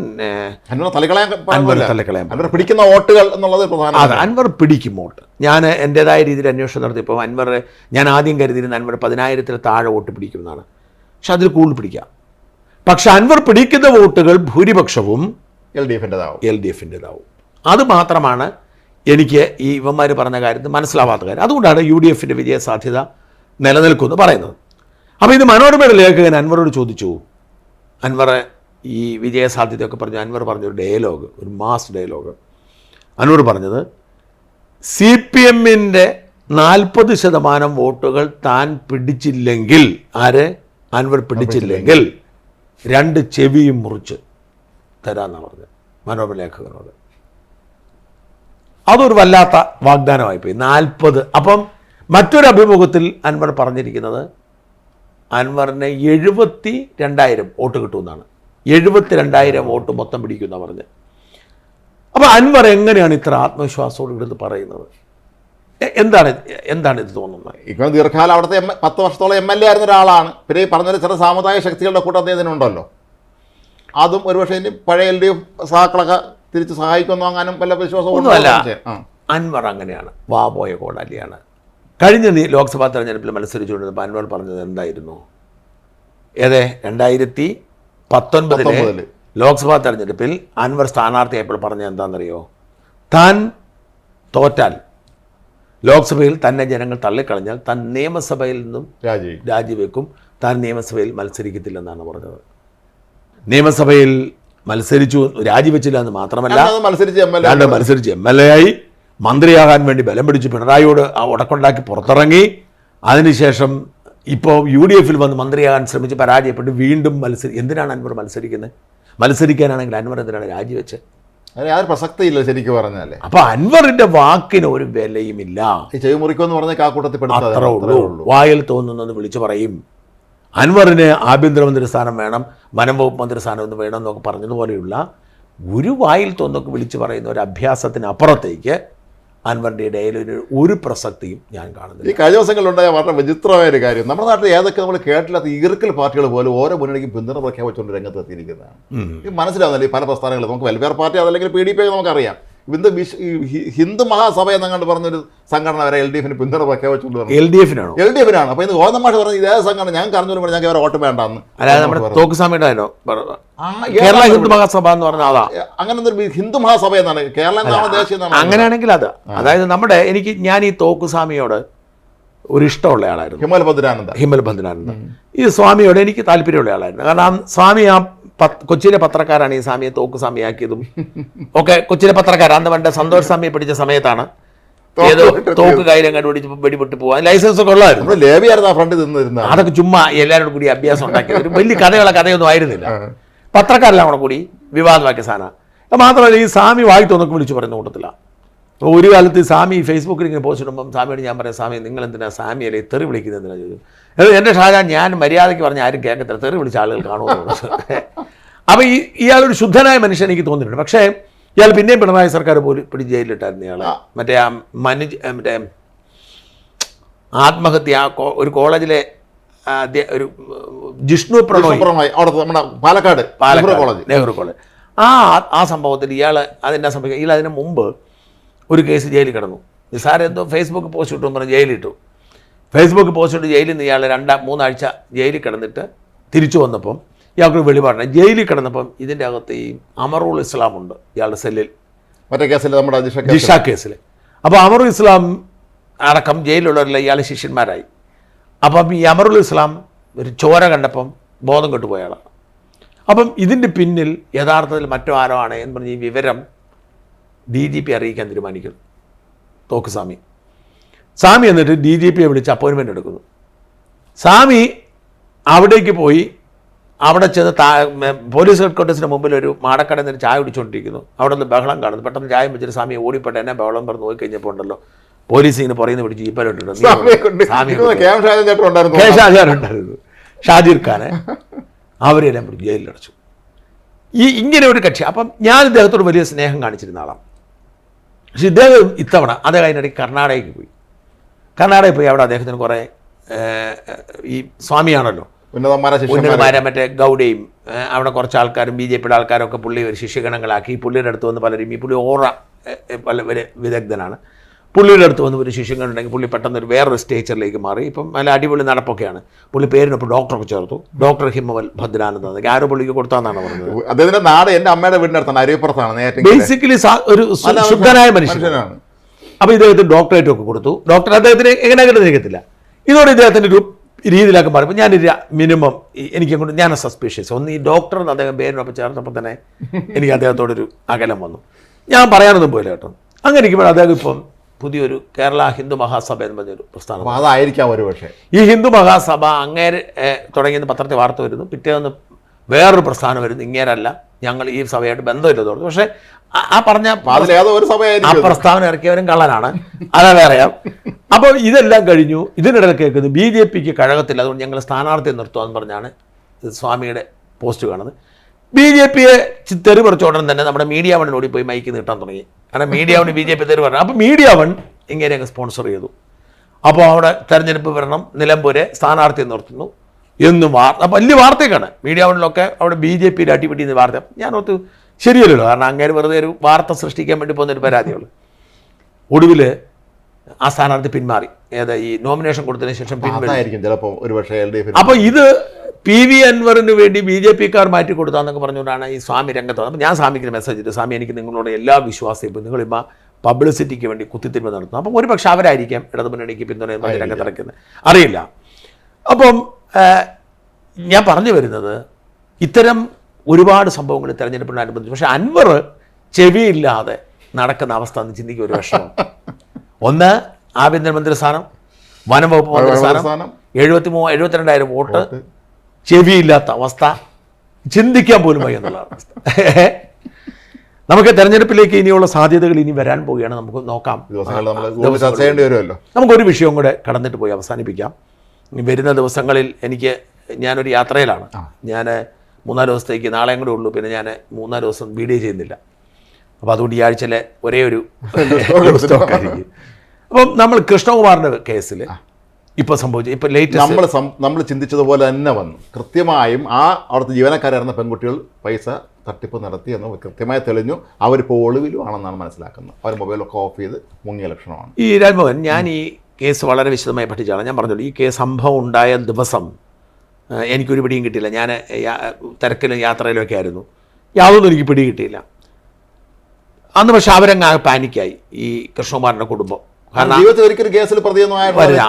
അൻവർ പിടിക്കുന്ന വോട്ടുകൾ എന്നുള്ളത് അതെ അൻവർ പിടിക്കും വോട്ട്. ഞാൻ എന്റെതായ രീതിയിൽ അന്വേഷണം നടത്തിയപ്പോൾ അൻവർ ഞാൻ ആദ്യം കരുതിയിരുന്ന അൻവർ പതിനായിരത്തിൽ താഴെ വോട്ട് പിടിക്കുമെന്നാണ്. പക്ഷെ അതിൽ കൂടുതൽ പിടിക്കാം. പക്ഷെ അൻവർ പിടിക്കുന്ന വോട്ടുകൾ ഭൂരിപക്ഷവും എൽ ഡി എഫിന്റെതാവും. എൽ ഡി എഫിന്റെതാവും. അത് മാത്രമാണ് എനിക്ക് ഈ ഇവന്മാർ പറഞ്ഞ കാര്യത്തിൽ മനസ്സിലാവാത്ത കാര്യം. അതുകൊണ്ടാണ് യു ഡി എഫിന്റെ വിജയ സാധ്യത നിലനിൽക്കുമെന്ന് പറയുന്നത്. അപ്പോൾ ഇത് മനോരമയുടെ ലേഖകൻ അൻവറോട് ചോദിച്ചു. അൻവർ ഈ വിജയ സാധ്യതയൊക്കെ പറഞ്ഞു. അൻവർ പറഞ്ഞൊരു ഡയലോഗ് ഒരു മാസ് ഡയലോഗ്. അൻവർ പറഞ്ഞത് സി പി എമ്മിന്റെ നാൽപ്പത് ശതമാനം വോട്ടുകൾ താൻ പിടിച്ചില്ലെങ്കിൽ. ആര്? അൻവർ പിടിച്ചില്ലെങ്കിൽ. രണ്ട് ചെവിയും മുറിച്ച് തരാമെന്നാണ് പറഞ്ഞത് മനോരമ ലേഖകനോട് അതൊരു വല്ലാത്ത വാഗ്ദാനമായി പോയി നാൽപ്പത്. അപ്പം മറ്റൊരു അഭിമുഖത്തിൽ അൻവർ പറഞ്ഞിരിക്കുന്നത് അൻവറിന് എഴുപത്തി രണ്ടായിരം വോട്ട് കിട്ടുമെന്നാണ്. എഴുപത്തി രണ്ടായിരം വോട്ട് മൊത്തം പിടിക്കുന്ന പറഞ്ഞ് അപ്പോൾ അൻവർ എങ്ങനെയാണ് ഇത്ര ആത്മവിശ്വാസത്തോട് ഇവിടുന്ന് പറയുന്നത്? എന്താണ് എന്താണ് ഇത് തോന്നുന്നത്? ഇപ്പം ദീർഘകാലം അവിടുത്തെ എം പത്ത് വർഷത്തോളം എം എൽ എ ആയിരുന്ന ഒരാളാണ്. പിന്നെ ഈ പറഞ്ഞ ചില സാമുദായിക ശക്തികളുടെ കൂട്ടം അദ്ദേഹത്തിനുണ്ടല്ലോ അതും ഒരുപക്ഷെ ഇനി പഴയ എൽ ഡി എഫ് സഹാക്കളൊക്കെ തിരിച്ച് സഹായിക്കുന്നു അങ്ങാനും വല്ല. ആ. അൻവർ അങ്ങനെയാണ്. വാ പോയ കോടാലിയാണ് കഴിഞ്ഞ നീ ലോക്സഭാ തെരഞ്ഞെടുപ്പിൽ മത്സരിച്ചുകൊണ്ടിരുന്നപ്പോൾ അൻവർ പറഞ്ഞത് എന്തായിരുന്നു? ഏതെ? രണ്ടായിരത്തി പത്തൊൻപതിലെ. ലോക്സഭാ തെരഞ്ഞെടുപ്പിൽ അൻവർ സ്ഥാനാർത്ഥിയായപ്പോൾ പറഞ്ഞത് എന്താണെന്നറിയോ? താൻ തോറ്റാൽ ലോക്സഭയിൽ തന്നെ ജനങ്ങൾ തള്ളിക്കളഞ്ഞാൽ താൻ നിയമസഭയിൽ നിന്നും രാജി രാജിവെക്കും. താൻ നിയമസഭയിൽ മത്സരിക്കത്തില്ലെന്നാണ് പറഞ്ഞത്. നിയമസഭയിൽ മത്സരിച്ചു രാജിവെച്ചില്ല എന്ന് മാത്രമല്ല മത്സരിച്ച് എം എൽ എ മത്സരിച്ച് എം എൽ എ ആയി. മന്ത്രിയാകാൻ വേണ്ടി ബലം പിടിച്ച് പിണറായിയോട് ആ ഉടക്കുണ്ടാക്കി പുറത്തിറങ്ങി. അതിനുശേഷം ഇപ്പോൾ യു ഡി എഫിൽ വന്ന് മന്ത്രിയാകാൻ ശ്രമിച്ച് പരാജയപ്പെട്ട് വീണ്ടും മത്സരി എന്തിനാണ് അൻവർ മത്സരിക്കുന്നത്? മത്സരിക്കാനാണെങ്കിൽ അൻവർ എന്തിനാണ് രാജിവെച്ച് അതിന് യാതൊരു പ്രസക്തിയില്ല ശരിക്കും പറഞ്ഞാലേ. അപ്പൊ അൻവറിന്റെ വാക്കിന് ഒരു വിലയുമില്ല. ഈ ചെവി മുറിക്കുമെന്ന് പറഞ്ഞ കാക്കൂട്ടത്തിൽ പെടുത്താതെ അത്രേ ഉള്ളൂ. വായിൽ തോന്നുന്നത് വിളിച്ചു പറയും. അൻവറിന് ആഭ്യന്തരമന്ത്രി സ്ഥാനം വേണം വനം വകുപ്പ് മന്ത്രി സ്ഥാനം ഒന്ന് വേണം എന്നൊക്കെ പറഞ്ഞതുപോലെയുള്ള ഒരു വായിൽ തോന്നൊക്കെ വിളിച്ചു പറയുന്ന ഒരു അഭ്യാസത്തിനപ്പുറത്തേക്ക് അൻവറിന്റെ ഇടയിൽ ഒരു ഒരു പ്രസക്തിയും ഞാൻ കാണുന്നില്ല. ഈ കഴിഞ്ഞ ദിവസങ്ങളിലുണ്ടായ വളരെ വിചിത്രമായ ഒരു കാര്യം. നമ്മുടെ നാട്ടിൽ ഏതൊക്കെ നമ്മൾ കേട്ടില്ലാത്ത ഈർക്കൽ പാർട്ടികൾ പോലും ഓരോ മുന്നണിക്കും പിന്തുണ പ്രഖ്യാപിച്ചുകൊണ്ട് രംഗത്ത് എത്തിയിരിക്കുന്നതാണ് ഈ മനസ്സിലാവുന്നില്ല ഈ പല പ്രസ്ഥാനങ്ങളും. നമുക്ക് വെൽഫെയർ പാർട്ടി അതല്ലെങ്കിൽ പി ഡി പി നമുക്കറിയാം. ഹി- ഹിന്ദു മഹാസഭ എന്നങ്ങാണ്ട് പറഞ്ഞൊരു സംഘടന വരെ എൽ ഡി എഫിന് പിന്തുണ പ്രഖ്യാപിച്ചുകൊണ്ട് പറഞ്ഞു എൽ ഡി എഫിനാണ് എൽ ഡി എഫിനാണ് അപ്പോൾ ഇന്ന് ഗോതമാഷ പറഞ്ഞത് ഇതേ സംഘടന ഞാൻ കറഞ്ഞു പറഞ്ഞു ഞങ്ങൾക്ക് വേറെ വോട്ട് വേണ്ടെന്ന് അല്ലാതെ നമ്മുടെ തോക്കുസ്വാമിയുടെ ആ, കേരള ഹിന്ദു മഹാസഭ എന്ന് പറഞ്ഞാൽ അതാ അങ്ങനെ ഹിന്ദു മഹാസഭ എന്നാണ്. കേരളം എന്നാണ് ദേശീയ എന്നാണ് അങ്ങനെയാണെങ്കിൽ അത്. അതായത് നമ്മുടെ എനിക്ക് ഞാൻ ഈ തോക്കുസ്വാമിയോട് ഒരു ഇഷ്ടമുള്ള ആളായിരുന്നു. ഹിമൽ ഭദ്രാനന്ദ ഹിമൽ ഭദ്രാനന്ദ ഈ സ്വാമിയോട് എനിക്ക് താല്പര്യമുള്ള ആളായിരുന്നു. കാരണം ആ സ്വാമി ആ കൊച്ചിയിലെ പത്രക്കാരാണ് ഈ സ്വാമിയെ തോക്ക് സ്വാമിയാക്കിയതും. ഒക്കെ കൊച്ചിയിലെ പത്രക്കാരാണ്. അന്ന് പണ്ട് സന്തോഷ് സ്വാമിയെ പിടിച്ച സമയത്താണ്. ഏതോ തോക്ക് കയ്യിലും കണ്ടുപിടിച്ച് വെടിപെട്ട് പോകാൻ ലൈസൻസ് ഒക്കെ ഉള്ളായിരുന്നു ലേവിയായിരുന്നു ആ ഫ്രണ്ട് നിന്നിരുന്നത്. അതൊക്കെ ചുമ്മാ എല്ലാവരോടും കൂടി അഭ്യാസം ഉണ്ടാക്കിയത്. ഒരു വലിയ കഥയുള്ള കഥയൊന്നും ആയിരുന്നില്ല. പത്രക്കാരെല്ലാം കൂടെ കൂടി വിവാദമാക്കിയ സാധനം. മാത്രമല്ല ഈ സ്വാമി വായി തോന്നൊക്കെ വിളിച്ചു പറയുന്ന കൂട്ടത്തില്ല ഒരു കാലത്ത് സാമി സ്വാമി ഫേസ്ബുക്കിൽ ഇങ്ങനെ പോസ്റ്റ് ഇടുമ്പം സ്വാമിയോട് ഞാൻ പറയാം സ്വാമി നിങ്ങൾ എന്തിനാ സ്വാമിയല്ലേ തെറി വിളിക്കുന്നത് എന്തിനാ ചോദിച്ചു? എന്റെ ഷാജാൻ ഞാൻ മര്യാദയ്ക്ക് പറഞ്ഞ ആരും കേൾക്കത്തില്ല തെറി വിളിച്ച ആളുകൾ കാണുമെന്ന് അപ്പോൾ ഈ ഇയാളൊരു ശുദ്ധനായ മനുഷ്യൻ എനിക്ക് തോന്നിയിട്ടുണ്ട്. പക്ഷേ ഇയാൾ പിന്നെയും പിണറായി സർക്കാർ പോലും പിടി ജയിലിലിട്ടായിരുന്നു ഇയാൾ മറ്റേ ആ മനുജ് മറ്റേ ആത്മഹത്യ ഒരു കോളേജിലെ ഒരു ജിഷ്ണു പ്രണോയ്. നമ്മുടെ പാലക്കാട് പാലക്കാട് കോളേജ്. നെഹ്റു കോളേജ്. ആ ആ സംഭവത്തിൽ ഇയാൾ അതെന്നാ സംഭവിക്കുക ഇയാൾ അതിന് മുമ്പ് ഒരു കേസ് ജയിലിൽ കിടന്നു. നിസാരെന്തോ ഫേസ്ബുക്ക് പോസ്റ്റ് ഇട്ടു എന്ന് പറഞ്ഞ് ജയിലിട്ടു ഫേസ്ബുക്ക് പോസ്റ്റ് ജയിലിൽ നിന്ന് ഇയാൾ രണ്ടാം മൂന്നാഴ്ച ജയിലിൽ കിടന്നിട്ട് തിരിച്ചു വന്നപ്പം ഇയാൾക്ക് വെളിപാടാണ് ജയിലിൽ കിടന്നപ്പം ഇതിന്റെ അകത്ത് ഈ അമറുൽ ഇസ്ലാം ഉണ്ട് ഇയാളുടെ സെല്ലിൽ. മറ്റേ കേസിൽ നമ്മുടെ ജിഷ കേസിൽ അപ്പോൾ അമറുൽ ഇസ്ലാം അടക്കം ജയിലിലുള്ളവരിലെ ഇയാളെ ശിഷ്യന്മാരായി. അപ്പം ഈ അമറുൽ ഇസ്ലാം ഒരു ചോര കണ്ടപ്പം ബോധം കെട്ടുപോയ ആളാണ് അപ്പം ഇതിന്റെ പിന്നിൽ യഥാർത്ഥത്തിൽ മറ്റോ ആരോ ആണ് എന്ന് പറഞ്ഞ് ഈ വിവരം ഡി ജി പി അറിയിക്കാൻ തീരുമാനിക്കുന്നു. തോക്ക് സ്വാമി എന്നിട്ട് ഡി ജി പിയെ വിളിച്ച് അപ്പോയിൻമെന്റ് എടുക്കുന്നു. സ്വാമി അവിടേക്ക് പോയി അവിടെ ചെന്ന് താ പോലീസ് ഹെഡ്ക്വാർട്ടേഴ്സിന് മുമ്പിൽ ഒരു മാടക്കട നിന്ന് ചായ കുടിച്ചുകൊണ്ടിരിക്കുന്നു. അവിടെ നിന്ന് ബഹളം കാണുന്നു. പെട്ടെന്ന് ചായ വെച്ചിട്ട് സ്വാമി ഓടിപ്പെട്ട് എന്നെ ബഹളം പറഞ്ഞ് നോക്കി കഴിഞ്ഞപ്പോൾ ഉണ്ടല്ലോ. പോലീസ് ഇങ്ങനെ പറയുന്ന പിടിച്ച് ജീപ്പലോട്ടുണ്ട് ഷാജിർ ഖാനെ അവരെല്ലാം പിടിച്ച് ജയിലിലടച്ചു. ഈ ഇങ്ങനെ ഒരു കക്ഷി. അപ്പം ഞാൻ ഇദ്ദേഹത്തോട് വലിയ സ്നേഹം കാണിച്ചിരുന്ന ആളാണ്. പക്ഷെ ഇദ്ദേഹം ഇത്തവണ അദ്ദേഹം അതിനിടയ്ക്ക് കർണാടകയ്ക്ക് പോയി. കർണാടകയിൽ പോയി അവിടെ അദ്ദേഹത്തിന് കുറേ ഈ സ്വാമിയാണല്ലോ. ഉന്നതന്മാരെ മറ്റേ ഗൗഡയും അവിടെ കുറച്ച് ആൾക്കാരും ബി ജെ പിയുടെ ആൾക്കാരൊക്കെ പുള്ളി ഒരു ശിഷ്യഗണങ്ങളാക്കി. ഈ പുള്ളിയുടെ അടുത്ത് വന്ന് പലരും ഈ പുള്ളി ഓറ പല ഒരു വിദഗ്ധനാണ്. പുള്ളിയുടെ അടുത്ത് വന്ന് ഒരു ശിഷ്യങ്ങളുണ്ടെങ്കിൽ പുള്ളി പെട്ടെന്ന് ഒരു വേറൊരു സ്റ്റേച്ചറിലേക്ക് മാറി. ഇപ്പം നല്ല അടിപൊളി നടപ്പൊക്കെയാണ്. പുള്ളി പേരിനൊപ്പം ഡോക്ടറൊക്കെ ചേർത്തു. ഡോക്ടർ ഹിമവൽ ഭദ്രാനന്ദ ആരോ പുള്ളിക്ക് കൊടുത്താന്നാണ് പറഞ്ഞത്? അദ്ദേഹത്തിന്റെ നാട് എന്റെ അമ്മയുടെ വീടിനടുത്താണ് അരിപ്പുറത്താണ് അരിയപ്പുറത്താണ് ബേസിക്കലി ഒരു ശുദ്ധനായ മനുഷ്യനാണ്. അപ്പോൾ ഇദ്ദേഹത്തിന് ഡോക്ടറേറ്റ് ഒക്കെ കൊടുത്തു. ഡോക്ടർ അദ്ദേഹത്തിന് എങ്ങനെ അങ്ങനെ നിൽക്കത്തില്ല ഇതോടെ ഇദ്ദേഹത്തിന്റെ ഒരു രീതിയിലൊക്കെ മാറിയപ്പോൾ ഞാൻ മിനിമം എനിക്ക് അങ്ങോട്ട് ഞാൻ സസ്പീഷ്യസ് ഒന്ന് ഈ ഡോക്ടർ എന്ന് അദ്ദേഹം പേരിനൊപ്പം ചേർന്നപ്പോൾ തന്നെ എനിക്ക് അദ്ദേഹത്തോടൊരു അകലം വന്നു. ഞാൻ പറയാനൊന്നും പോയില്ല കേട്ടോ. അങ്ങനെ ഇരിക്കുമ്പോൾ അദ്ദേഹം ഇപ്പം പുതിയൊരു കേരള ഹിന്ദു മഹാസഭ എന്ന് പറഞ്ഞൊരു പ്രസ്ഥാനം. അതായിരിക്കാം ഒരു പക്ഷേ. ഈ ഹിന്ദു മഹാസഭ അങ്ങേര് തുടങ്ങിയെന്ന് പത്രത്തിൽ വാർത്ത വരുന്നു. പിറ്റേന്ന് വേറൊരു പ്രസ്ഥാനം വരുന്നു. ഇങ്ങേരല്ല. ഞങ്ങൾ ഈ സഭയായിട്ട് ബന്ധമില്ല തോന്നുന്നു. പക്ഷേ ആ- പറഞ്ഞ ആ. പ്രസ്താവന ഇറക്കിയവരും കള്ളനാണ്. അതാ അറിയാം അപ്പോൾ ഇതെല്ലാം കഴിഞ്ഞു. ഇതിനിടയിൽ കേൾക്കുന്നത് ബി ജെ പിക്ക് കഴകത്തില്ല. അതുകൊണ്ട് ഞങ്ങൾ സ്ഥാനാർത്ഥിയെ നിർത്തുമെന്ന് പറഞ്ഞാണ് സ്വാമിയുടെ പോസ്റ്റ് കാണുന്നത്. ബി ജെ പിയെ തെറി പറിച്ച ഉടൻ തന്നെ നമ്മുടെ മീഡിയ വൺ ഓടി പോയി മൈക്ക് നീട്ടാൻ തുടങ്ങി. കാരണം media one B J P തെറി പറഞ്ഞു അപ്പോൾ മീഡിയ വൺ ഇങ്ങനെ അങ്ങ് സ്പോൺസർ ചെയ്തു. അപ്പോൾ അവിടെ തെരഞ്ഞെടുപ്പ് വരണം നിലമ്പൂരെ സ്ഥാനാർത്ഥിയെ നിർത്തുന്നു എന്നും വാർത്ത വലിയ വാർത്തയൊക്കെയാണ്. മീഡിയ വണ്ണിലൊക്കെ അവിടെ ബി ജെ പിയുടെ അടിപിടി എന്ന് വാർത്ത. ഞാൻ ഓർത്ത് ശരിയല്ലല്ലോ. കാരണം അങ്ങേര് വെറുതെ ഒരു വാർത്ത സൃഷ്ടിക്കാൻ വേണ്ടി പോകുന്ന ഒരു പരാതിയുള്ളൂ. ഒടുവിൽ ആ സ്ഥാനാർത്ഥി പിന്മാറി. ഏത് ഈ നോമിനേഷൻ കൊടുത്തതിന് ശേഷം പിന്മാറി അതായിരിക്കും ചിലപ്പോ ഒരു പക്ഷേ എൽ ഡി എഫ് അപ്പോൾ ഇത് പി വി അൻവറിന് വേണ്ടി ബി ജെ പിക്കാർ മാറ്റി കൊടുത്താന്നൊക്കെ പറഞ്ഞുകൊണ്ടാണ് ഈ സ്വാമി രംഗത്ത് അപ്പം അപ്പോൾ ഞാൻ സ്വാമിക്ക് മെസ്സേജ് ഇട്ടു. സ്വാമി എനിക്ക് നിങ്ങളോട് എല്ലാ വിശ്വാസവും ഇപ്പം നിങ്ങളിപ്പോൾ പബ്ലിസിറ്റിക്ക് വേണ്ടി കുത്തിത്തിരിവ് നടത്തുന്നു. അപ്പം ഒരു പക്ഷേ അവരായിരിക്കാം ഇടതുമുന്നണിക്ക് പിന്തുണ എന്ന് പറഞ്ഞ് രംഗത്തിറക്കുന്നത്. അറിയില്ല. അപ്പം ഞാൻ പറഞ്ഞു വരുന്നത് ഇത്തരം ഒരുപാട് സംഭവങ്ങൾ തെരഞ്ഞെടുപ്പിനോടനുബന്ധിച്ച് പക്ഷേ അൻവർ ചെവിയില്ലാതെ നടക്കുന്ന അവസ്ഥ എന്ന് ചിന്തിക്കുക ഒരു വിഷമം. (laughs) ഒന്ന് ആഭ്യന്തരമന്ത്രി സ്ഥാനം വനംവകുപ്പ് മന്ത്രി സ്ഥാനം. എഴുപത്തി മൂ എഴുപത്തിരണ്ടായിരം വോട്ട് ചെവിയില്ലാത്ത അവസ്ഥ ചിന്തിക്കാൻ പോലും വയ്യ എന്നുള്ള അവസ്ഥ. (laughs) നമുക്ക് തെരഞ്ഞെടുപ്പിലേക്ക് ഇനിയുള്ള സാധ്യതകൾ ഇനി വരാൻ പോവുകയാണ്. നമുക്ക് നോക്കാം. നമുക്കൊരു വിഷയം കൂടെ കടന്നിട്ട് പോയി അവസാനിപ്പിക്കാം. വരുന്ന ദിവസങ്ങളിൽ എനിക്ക് ഞാനൊരു യാത്രയിലാണ്. ഞാൻ മൂന്നാൽ ദിവസത്തേക്ക് നാളെയും കൂടെ ഉള്ളൂ. പിന്നെ ഞാൻ മൂന്നാൽ ദിവസം വീഡിയോ ചെയ്യുന്നില്ല. അപ്പോൾ അതുകൊണ്ട് ഈ ആഴ്ചയിലെ ഒരേ ഒരു (laughs) അപ്പം നമ്മൾ കൃഷ്ണകുമാറിന്റെ കേസിൽ ഇപ്പോൾ സംഭവിച്ചു ഇപ്പോൾ ലേറ്റ് നമ്മൾ നമ്മൾ ചിന്തിച്ചതുപോലെ തന്നെ വന്നു. കൃത്യമായും ആ അവിടുത്തെ ജീവനക്കാരായിരുന്ന പെൺകുട്ടികൾ പൈസ തട്ടിപ്പ് നടത്തി എന്ന് കൃത്യമായി തെളിഞ്ഞു. അവരിപ്പോൾ ഒളിവിലുമാണെന്നാണ് മനസ്സിലാക്കുന്നത്. അവർ മൊബൈലൊക്കെ ഓഫ് ചെയ്ത് മുങ്ങിയ ലക്ഷണമാണ്. ഈ രാജ്മോഹൻ ഞാൻ ഈ കേസ് വളരെ വിശദമായി പഠിച്ചാണ് ഞാൻ പറഞ്ഞല്ലോ ഈ കേസ് സംഭവം ഉണ്ടായ ദിവസം എനിക്കൊരു പിടിയും കിട്ടിയില്ല. ഞാൻ തിരക്കിലും യാത്രയിലും ഒക്കെ ആയിരുന്നു. യാതൊന്നും എനിക്ക് പിടി കിട്ടിയില്ല. അന്ന് പക്ഷെ അവരങ്ങ് പാനിക്കായി ഈ കൃഷ്ണകുമാറിന്റെ കുടുംബം. കാരണം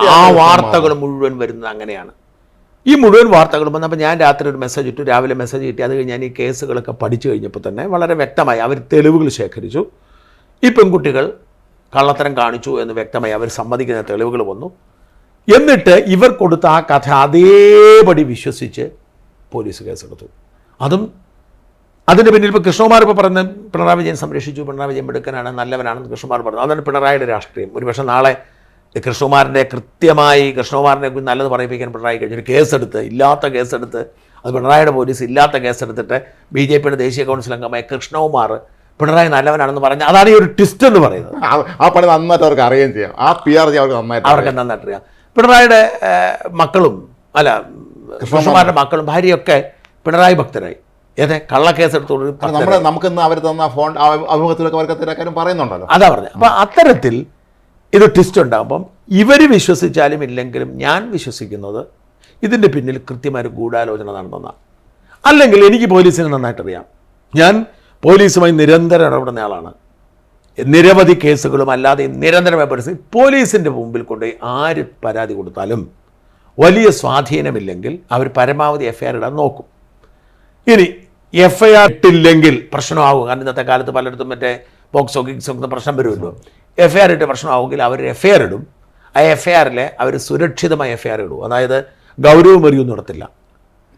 ആ വാർത്തകൾ മുഴുവൻ വരുന്നത് അങ്ങനെയാണ്. ഈ മുഴുവൻ വാർത്തകളും വന്നപ്പോൾ ഞാൻ രാത്രി ഒരു മെസ്സേജ് ഇട്ടു. രാവിലെ മെസ്സേജ് കിട്ടി. അത് കഴിഞ്ഞ് ഞാൻ ഈ കേസുകളൊക്കെ പഠിച്ചു കഴിഞ്ഞപ്പോൾ തന്നെ വളരെ വ്യക്തമായി അവർ തെളിവുകൾ ശേഖരിച്ചു. ഈ പെൺകുട്ടികൾ കള്ളത്തരം കാണിച്ചു എന്ന് വ്യക്തമായി അവർ സമ്മതിക്കുന്ന തെളിവുകൾ വന്നു. എന്നിട്ട് ഇവർ കൊടുത്ത ആ കഥ അതേപടി വിശ്വസിച്ച് പോലീസ് കേസെടുത്തു. അതും അതിന്റെ പിന്നിൽ ഇപ്പോൾ കൃഷ്ണകുമാർ ഇപ്പോൾ പറഞ്ഞ പിണറായി വിജയൻ സംരക്ഷിച്ചു പിണറായി വിജയൻ മിടുക്കനാണ് നല്ലവനാണെന്ന് കൃഷ്ണകുമാർ പറഞ്ഞു. അതാണ് പിണറായിയുടെ രാഷ്ട്രീയം. ഒരുപക്ഷെ നാളെ കൃഷ്ണകുമാറിന്റെ കൃത്യമായി കൃഷ്ണകുമാറിനെ നല്ലത് പറയിപ്പിക്കാൻ പിണറായി കഴിഞ്ഞു. ഒരു കേസെടുത്ത് ഇല്ലാത്ത കേസെടുത്ത് അത് പിണറായിയുടെ പോലീസ് ഇല്ലാത്ത കേസെടുത്തിട്ട് ബി ജെ പിയുടെ ദേശീയ കൗൺസിൽ അംഗമായ കൃഷ്ണകുമാർ പിണറായി നല്ലവനാണെന്ന് പറഞ്ഞ അതാണ് ഈ ഒരു ട്വിസ്റ്റ് എന്ന് പറയുന്നത്. ആ- പണി നന്നായിട്ട് അവർക്ക് അറിയുകയും ചെയ്യാം. ആ പി ആർ അവർക്ക് നന്നായിട്ട് അവർക്ക് നന്നായിട്ട് അറിയാം. പിണറായിയുടെ മക്കളും അല്ല കൃഷ്ണകുമാറിന്റെ മക്കളും ഭാര്യയൊക്കെ പിണറായി ഭക്തരായി. ഏതെ? കള്ളക്കേസെടുത്തോട് അറിയാം. നമ്മുടെ നമുക്കിന്ന് അവർ തന്ന ഫോൺ അഭിമുഖത്തിലൊക്കെ അവർക്ക് തിരക്കാനും പറയുന്നുണ്ടല്ലോ. അതാ പറഞ്ഞത് അപ്പം അത്തരത്തിൽ ഇത് ട്വിസ്റ്റ് ഉണ്ടാകുമ്പം ഇവർ വിശ്വസിച്ചാലും ഇല്ലെങ്കിലും ഞാൻ വിശ്വസിക്കുന്നത് ഇതിന്റെ പിന്നിൽ കൃത്യമായൊരു ഗൂഢാലോചന നടന്നതാണ് അല്ലെങ്കിൽ എനിക്ക് പോലീസിനെ നന്നായിട്ടറിയാം. ഞാൻ പോലീസുമായി നിരന്തരം ഇടപെടുന്ന ആളാണ്. നിരവധി കേസുകളും അല്ലാതെ നിരന്തരമായ പരിസ്ഥിതി പോലീസിന്റെ മുമ്പിൽ കൊണ്ട് ആര് പരാതി കൊടുത്താലും വലിയ സ്വാധീനമില്ലെങ്കിൽ അവർ പരമാവധി എഫ്ഐആർ ഐ ആർ ഇടാൻ നോക്കും. ഇനി എഫ് ഐ ആർ ഇട്ടില്ലെങ്കിൽ പ്രശ്നമാകും കാരണം ഇന്നത്തെ കാലത്ത് പലയിടത്തും മറ്റേ ബോക്സോ കിക്സോ ഒക്കെ പ്രശ്നം വരുമല്ലോ. എഫ് ഐ ആർ ഇട്ട് പ്രശ്നമാവുമെങ്കിൽ അവർ എഫ് ഐ ആർ ഇടും. ആ എഫ് ഐ അവർ സുരക്ഷിതമായി എഫ് ഐ ആർ ഇടും. അതായത് ഗൗരവമറിയൊന്നും നടത്തില്ല.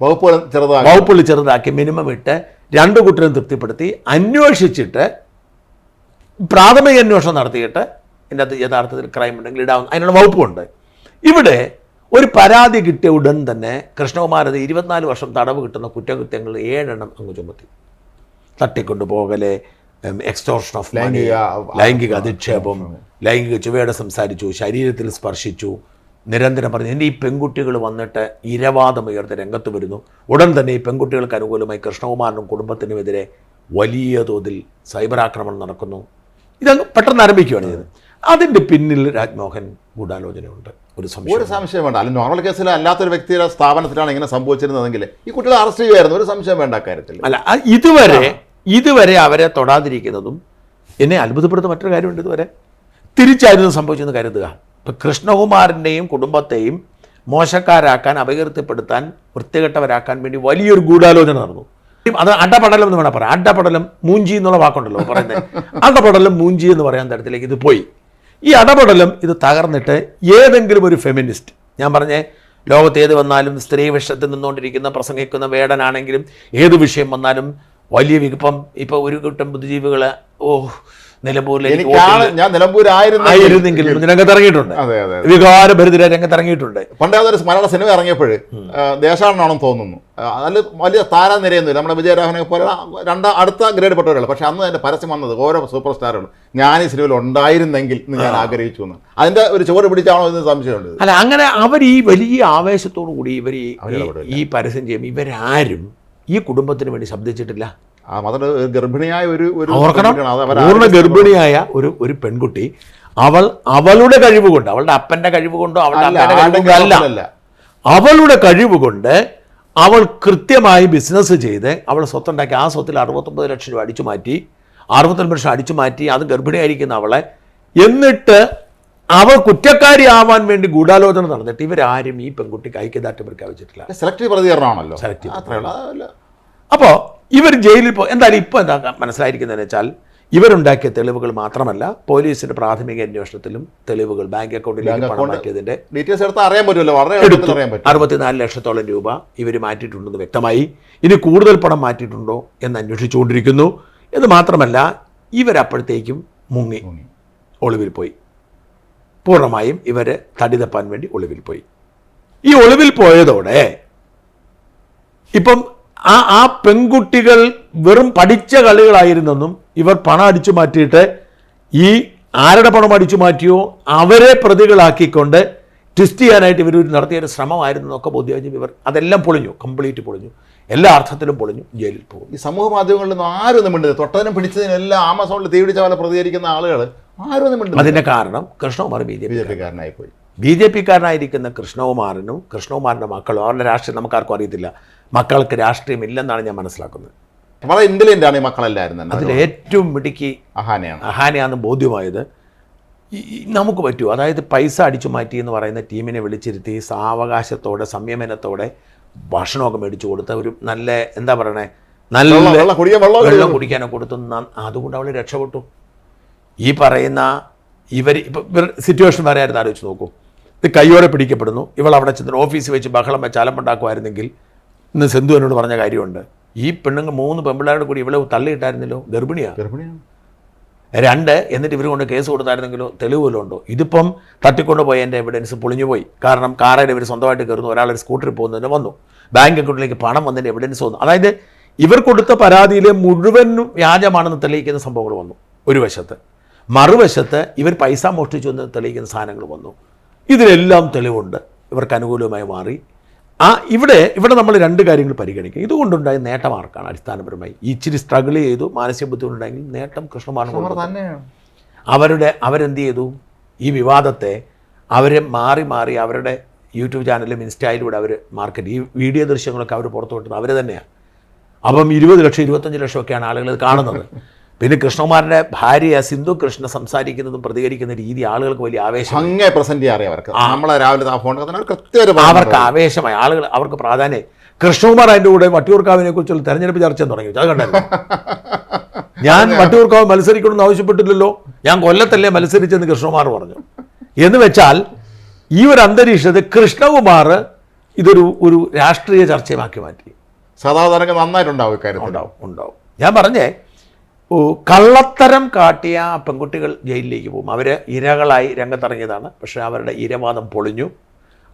വകുപ്പുകൾ ചെറുതാക്കി. വകുപ്പുകൾ ചെറുതാക്കി മിനിമം ഇട്ട് രണ്ട് കുട്ടികളും തൃപ്തിപ്പെടുത്തി അന്വേഷിച്ചിട്ട് പ്രാഥമിക അന്വേഷണം നടത്തിയിട്ട് ഇതിന്റെ അത് യഥാർത്ഥത്തിൽ ക്രൈം ഉണ്ടെങ്കിൽ ഇടാവുന്ന അതിനുള്ള വകുപ്പുണ്ട്. ഇവിടെ ഒരു പരാതി കിട്ടിയ ഉടൻ തന്നെ കൃഷ്ണകുമാരത് ഇരുപത്തിനാല് വർഷം തടവ് കിട്ടുന്ന കുറ്റകൃത്യങ്ങൾ ഏഴെണ്ണം അങ്ങ് ചുമത്തി. തട്ടിക്കൊണ്ടുപോകലെ എക്സ്റ്റോർഷൻ ഓഫ് ലൈംഗിക- ലൈംഗിക അധിക്ഷേപം ലൈംഗിക ചുവയുടെ സംസാരിച്ചു ശരീരത്തിൽ സ്പർശിച്ചു നിരന്തരം പറഞ്ഞു എന്റെ ഈ പെൺകുട്ടികൾ വന്നിട്ട് ഇരവാദം ഇരവാദമുയർത്തി രംഗത്ത് വരുന്നു. ഉടൻ തന്നെ ഈ പെൺകുട്ടികൾക്ക് അനുകൂലമായി കൃഷ്ണകുമാറിനും കുടുംബത്തിനുമെതിരെ വലിയ തോതിൽ സൈബർ ആക്രമണം നടക്കുന്നു. ഇതങ്ങ് പെട്ടെന്ന് ആരംഭിക്കുകയാണ് ചെയ്തത്. അതിന്റെ പിന്നിൽ രാജ്മോഹൻ ഗൂഢാലോചനയുണ്ട്. ഒരു സംശയം ഒരു സംശയം വേണ്ട. അല്ലെങ്കിൽ നോർമൽ കേസിൽ അല്ലാത്തൊരു വ്യക്തിയുടെ സ്ഥാപനത്തിലാണ് ഇങ്ങനെ സംഭവിച്ചിരുന്നതെങ്കിൽ ഈ കുട്ടികളെ അറസ്റ്റ് ചെയ്യുമായിരുന്നു ഒരു സംശയം വേണ്ട കാര്യത്തിൽ. അല്ല ഇതുവരെ ഇതുവരെ അവരെ തൊടാതിരിക്കുന്നതും എന്നെ അത്ഭുതപ്പെടുത്തുന്ന മറ്റൊരു കാര്യമുണ്ട് ഇതുവരെ. തിരിച്ചായിരുന്നു സംഭവിച്ചെന്ന് കരുതുക ഇപ്പം കൃഷ്ണകുമാറിന്റെയും കുടുംബത്തെയും മോശക്കാരാക്കാൻ അപകീർത്തിപ്പെടുത്താൻ വൃത്തികെട്ടവരാക്കാൻ വേണ്ടി വലിയൊരു ഗൂഢാലോചന നടന്നു. അത് അഡപടലം എന്ന് വേണം പറയാം. അടപടലം മൂഞ്ചി എന്നുള്ള വാക്കുണ്ടല്ലോ പറയുന്നത് അടപടലം മൂഞ്ചി എന്ന് പറയാൻ തരത്തിലേക്ക് ഇത് പോയി. ഈ അടപടലം ഇത് തകർന്നിട്ട് ഏതെങ്കിലും ഒരു ഫെമിനിസ്റ്റ് ഞാൻ പറഞ്ഞേ ലോകത്ത് ഏത് വന്നാലും സ്ത്രീ വിഷത്തിൽ നിന്നുകൊണ്ടിരിക്കുന്ന പ്രസംഗിക്കുന്ന വേടനാണെങ്കിലും ഏത് വിഷയം വന്നാലും വലിയ വികപ്പം. ഇപ്പോൾ ഒരു കൂട്ടം ബുദ്ധിജീവികൾ ഓ വോട്ടില്ല. ഞാൻ നിലമ്പൂരായിരുന്നു ആയിരുന്നെങ്കിൽ രംഗത്തിറങ്ങിയിട്ടുണ്ട്. അതെ അതെ വികാരഭരിതരെ രംഗത്തിറങ്ങിയിട്ടുണ്ട്. പണ്ട് അതൊരു മലയാള സിനിമ ഇറങ്ങിയപ്പോൾ ദേശാടനാണെന്ന് തോന്നുന്നു. അതിൽ വലിയ താരനിരയൊന്നുമില്ല നമ്മുടെ വിജയരാഘവനെ പോലെ രണ്ടാം അടുത്ത ഗ്രേഡ് പെട്ടവരല്ല. പക്ഷെ അന്ന് അതിന്റെ പരസ്യം വന്നത് ഓരോ സൂപ്പർ സ്റ്റാറുകളും. ഞാൻ ഈ സിനിമയിൽ ഉണ്ടായിരുന്നെങ്കിൽ എന്ന് ഞാൻ ആഗ്രഹിച്ചു എന്ന്. അതിന്റെ ഒരു ചുവട് പിടിച്ചാണോ എന്ന് സംശയമുണ്ട്. അല്ല അങ്ങനെ അവർ ഈ വലിയ ആവേശത്തോടു കൂടി ഇവർ. ഈ പരസ്യം ചെയ്യും ഇവരാരും ഈ കുടുംബത്തിന് വേണ്ടി ശബ്ദിച്ചിട്ടില്ല. ആ മദർ ഗർഭിണിയായ ഒരു ഒരു ഗർഭിണിയായ ഒരു ഒരു പെൺകുട്ടി അവൾ അവളുടെ കഴിവ് കൊണ്ട് അവളുടെ അപ്പന്റെ കഴിവ് കൊണ്ടോ അവളുടെ അല്ല, അവളുടെ കഴിവ് കൊണ്ട് അവൾ കൃത്യമായി ബിസിനസ് ചെയ്ത് അവൾ സ്വത്തുണ്ടാക്കി ആ സ്വത്തിൽ അറുപത്തൊമ്പത് ലക്ഷം രൂപ അടിച്ചു മാറ്റി അറുപത്തൊൻപത് ലക്ഷം അടിച്ചു മാറ്റി അത് ഗർഭിണിയായിരിക്കുന്ന അവളെ എന്നിട്ട് അവൾ കുറ്റക്കാരിയാവാൻ വേണ്ടി ഗൂഢാലോചന നടന്നിട്ട് ഇവരാരും ഈ പെൺകുട്ടിക്ക് ഐക്യദാർഢ്യം പ്രഖ്യാപിച്ചിട്ടില്ല. സെലക്റ്റീവ് പ്രതികരണമാണല്ലോ. ഉള്ളൂ. അപ്പോൾ ഇവർ ജയിലിൽ പോ എന്തായാലും ഇപ്പോൾ എന്താ മനസ്സിലായിരിക്കുന്നതെന്ന് വെച്ചാൽ ഇവരുണ്ടാക്കിയ തെളിവുകൾ മാത്രമല്ല പോലീസിന്റെ പ്രാഥമിക അന്വേഷണത്തിലും തെളിവുകൾ ബാങ്ക് അക്കൗണ്ടിലേക്ക് പണമാക്കിയതിന്റെ ഡീറ്റെയിൽസ് അറിയാൻ പറ്റുമല്ലോ. വളരെ അറുപത്തിനാല് ലക്ഷത്തോളം രൂപ ഇവർ മാറ്റിയിട്ടുണ്ടെന്ന് വ്യക്തമായി. ഇനി കൂടുതൽ പണം മാറ്റിയിട്ടുണ്ടോ എന്ന് അന്വേഷിച്ചുകൊണ്ടിരിക്കുന്നു. എന്ന് മാത്രമല്ല ഇവരപ്പോഴത്തേക്കും മുങ്ങി. ഒളിവിൽ പോയി. പൂർണമായും ഇവരെ തടി തപ്പാൻ വേണ്ടി ഒളിവിൽ പോയി. ഈ ഒളിവിൽ പോയതോടെ ഇപ്പം ആ ആ പെൺകുട്ടികൾ വെറും പഠിച്ച കളികളായിരുന്നെന്നും ഇവർ പണം അടിച്ചു മാറ്റിയിട്ട് ഈ ആരുടെ പണം അടിച്ചു മാറ്റിയോ അവരെ പ്രതികളാക്കിക്കൊണ്ട് ട്വിസ്റ്റ് ചെയ്യാനായിട്ട് ഇവർ നടത്തിയ ഒരു ശ്രമമായിരുന്നു എന്നൊക്കെ ബോധ്യമായി ഇവർ അതെല്ലാം പൊളിഞ്ഞു കംപ്ലീറ്റ് പൊളിഞ്ഞു. എല്ലാ അർത്ഥത്തിലും പൊളിഞ്ഞു ജയിലിൽ പോകും. ഈ സമൂഹ മാധ്യമങ്ങളിലൊന്നും ആരും ഒന്നും മിണ്ടുന്നത് തൊട്ടതിനും പിടിച്ചതിനും എല്ലാം ആമസോണിൽ തീപിടിച്ച പോലെ പ്രതികരിക്കുന്ന ആളുകൾ ആരും ഒന്നും അതിന്റെ അതിന്റെ കാരണം കൃഷ്ണകുമാർ ബി ജെ പി പോയി. ബി ജെ പിക്കാരനായിരിക്കുന്ന കൃഷ്ണകുമാറിനും കൃഷ്ണകുമാറിന്റെ മക്കളും അവരുടെ രാഷ്ട്രീയം നമുക്കാർക്കും അറിയത്തില്ല. മക്കൾക്ക് രാഷ്ട്രീയം ഇല്ലെന്നാണ് ഞാൻ മനസ്സിലാക്കുന്നത്. വളരെ ആണ് ഈ മക്കളെല്ലാവരും തന്നെ. അതിൽ ഏറ്റവും മിടുക്കി അഹാനയാണ്. അഹാനയാണ് ബോധ്യമായത് നമുക്ക് പറ്റുമോ അതായത് പൈസ അടിച്ചു മാറ്റി എന്ന് പറയുന്ന ടീമിനെ വിളിച്ചിരുത്തി സാവകാശത്തോടെ സംയമനത്തോടെ ഭക്ഷണമൊക്കെ മേടിച്ചു കൊടുത്ത ഒരു നല്ല എന്താ പറയണേ നല്ല വെള്ളം കുടിക്കാനൊക്കെ കൊടുത്തു. അതുകൊണ്ട് അവൾ രക്ഷപ്പെട്ടു. ഈ പറയുന്ന ഇവർ ഇപ്പം സിറ്റുവേഷൻ വരെ ആയിരുന്നു ആലോചിച്ച് നോക്കൂ. ഇത് കയ്യോടെ പിടിക്കപ്പെടുന്നു. ഇവൾ അവിടെ ചെന്ന് ഓഫീസിൽ വെച്ച് ബഹളം വെച്ച് അലമ്പുണ്ടാക്കുമായിരുന്നെങ്കിൽ ഇന്ന് സെന്തു എന്നോട് പറഞ്ഞ കാര്യമുണ്ട്. ഈ പെണ്ണുങ്ങൾ മൂന്ന് പെമ്പിള്ളാരുടെ കൂടി ഇവിടെ തള്ളിയിട്ടായിരുന്നല്ലോ? ഗർഭിണിയാണ് ഗർഭിണിയാണ് രണ്ട് എന്നിട്ട് ഇവർ കൊണ്ട് കേസ് കൊടുത്തായിരുന്നെങ്കിലോ? തെളിവ് വല്ലതും ഉണ്ടോ? ഇതിപ്പം തട്ടിക്കൊണ്ട് പോയ എന്റെ എവിഡൻസ് പൊളിഞ്ഞുപോയി കാരണം കാറിൽ ഇവർ സ്വന്തമായിട്ട് കയറുന്നു ഒരാൾ ഒരു സ്കൂട്ടറിൽ പോകുന്നതിന് വന്നു. ബാങ്ക് അക്കൗണ്ടിലേക്ക് പണം വന്നതിന്റെ എവിഡൻസ് വന്നു. അതായത് ഇവർ കൊടുത്ത പരാതിയിലെ മുഴുവൻ വ്യാജമാണെന്ന് തെളിയിക്കുന്ന സംഭവങ്ങൾ വന്നു ഒരു വശത്ത്. മറുവശത്ത് ഇവർ പൈസ മോഷ്ടിച്ചു എന്ന് തെളിയിക്കുന്ന സാധനങ്ങൾ വന്നു. ഇതിലെല്ലാം തെളിവുണ്ട്. ഇവർക്ക് അനുകൂലമായി മാറി. ആ ഇവിടെ ഇവിടെ നമ്മൾ രണ്ട് കാര്യങ്ങൾ പരിഗണിക്കും. ഇതുകൊണ്ടുണ്ടായ നേട്ടം ആർക്കാണ് അടിസ്ഥാനപരമായി. ഇച്ചിരി സ്ട്രഗിൾ ചെയ്തു മാനസിക ബുദ്ധിമുട്ടുണ്ടെങ്കിൽ നേട്ടം കൃഷ്ണമാണ് അവരുടെ അവരെന്ത് ചെയ്തു? ഈ വിവാദത്തെ അവരെ മാറി മാറി അവരുടെ യൂട്യൂബ് ചാനലും ഇൻസ്റ്റയിലൂടെ അവർ മാർക്കറ്റ് ഈ വീഡിയോ ദൃശ്യങ്ങളൊക്കെ അവർ പുറത്തു വിട്ടത് അവർ തന്നെയാണ്. അപ്പം ഇരുപത് ലക്ഷം ഇരുപത്തഞ്ച് ലക്ഷമൊക്കെയാണ് ആളുകൾ ഇത് കാണുന്നത്. പിന്നെ കൃഷ്ണകുമാറിന്റെ ഭാര്യ സിന്ധു കൃഷ്ണ സംസാരിക്കുന്നതും പ്രതികരിക്കുന്ന രീതി ആളുകൾക്ക് വലിയ ആവേശം. അങ്ങനെ പ്രസന്റ് അവർക്ക്. നമ്മളെ രാവിലെ ആ ഫോൺ അവർക്ക് ആവേശമായി. ആളുകൾ അവർക്ക് പ്രാധാന്യം. കൃഷ്ണകുമാർ അതിന്റെ കൂടെ വട്ടിയൂർക്കാവിനെ കുറിച്ചുള്ള തെരഞ്ഞെടുപ്പ് ചർച്ച തുടങ്ങി. അത് കണ്ടായിരുന്നു. (laughs) ഞാൻ വട്ടിയൂർക്കാവ് മത്സരിക്കണമെന്ന് ആവശ്യപ്പെട്ടില്ലല്ലോ ഞാൻ കൊല്ലത്തല്ലേ മത്സരിച്ചെന്ന് കൃഷ്ണകുമാർ പറഞ്ഞു. എന്ന് വെച്ചാൽ ഈ ഒരു അന്തരീക്ഷത്തിൽ കൃഷ്ണകുമാർ ഇതൊരു ഒരു രാഷ്ട്രീയ ചർച്ചയുമാക്കി മാറ്റി. സദാചാരങ്ങൾ നന്നായിട്ടുണ്ടാവും ഉണ്ടാവും ഉണ്ടാവും. ഞാൻ പറഞ്ഞേ കള്ളത്തരം കാട്ടിയ പെൺകുട്ടികൾ ജയിലിലേക്ക് പോകും. അവർ ഇരകളായി രംഗത്തിറങ്ങിയതാണ്. പക്ഷേ അവരുടെ ഇരവാദം പൊളിഞ്ഞു.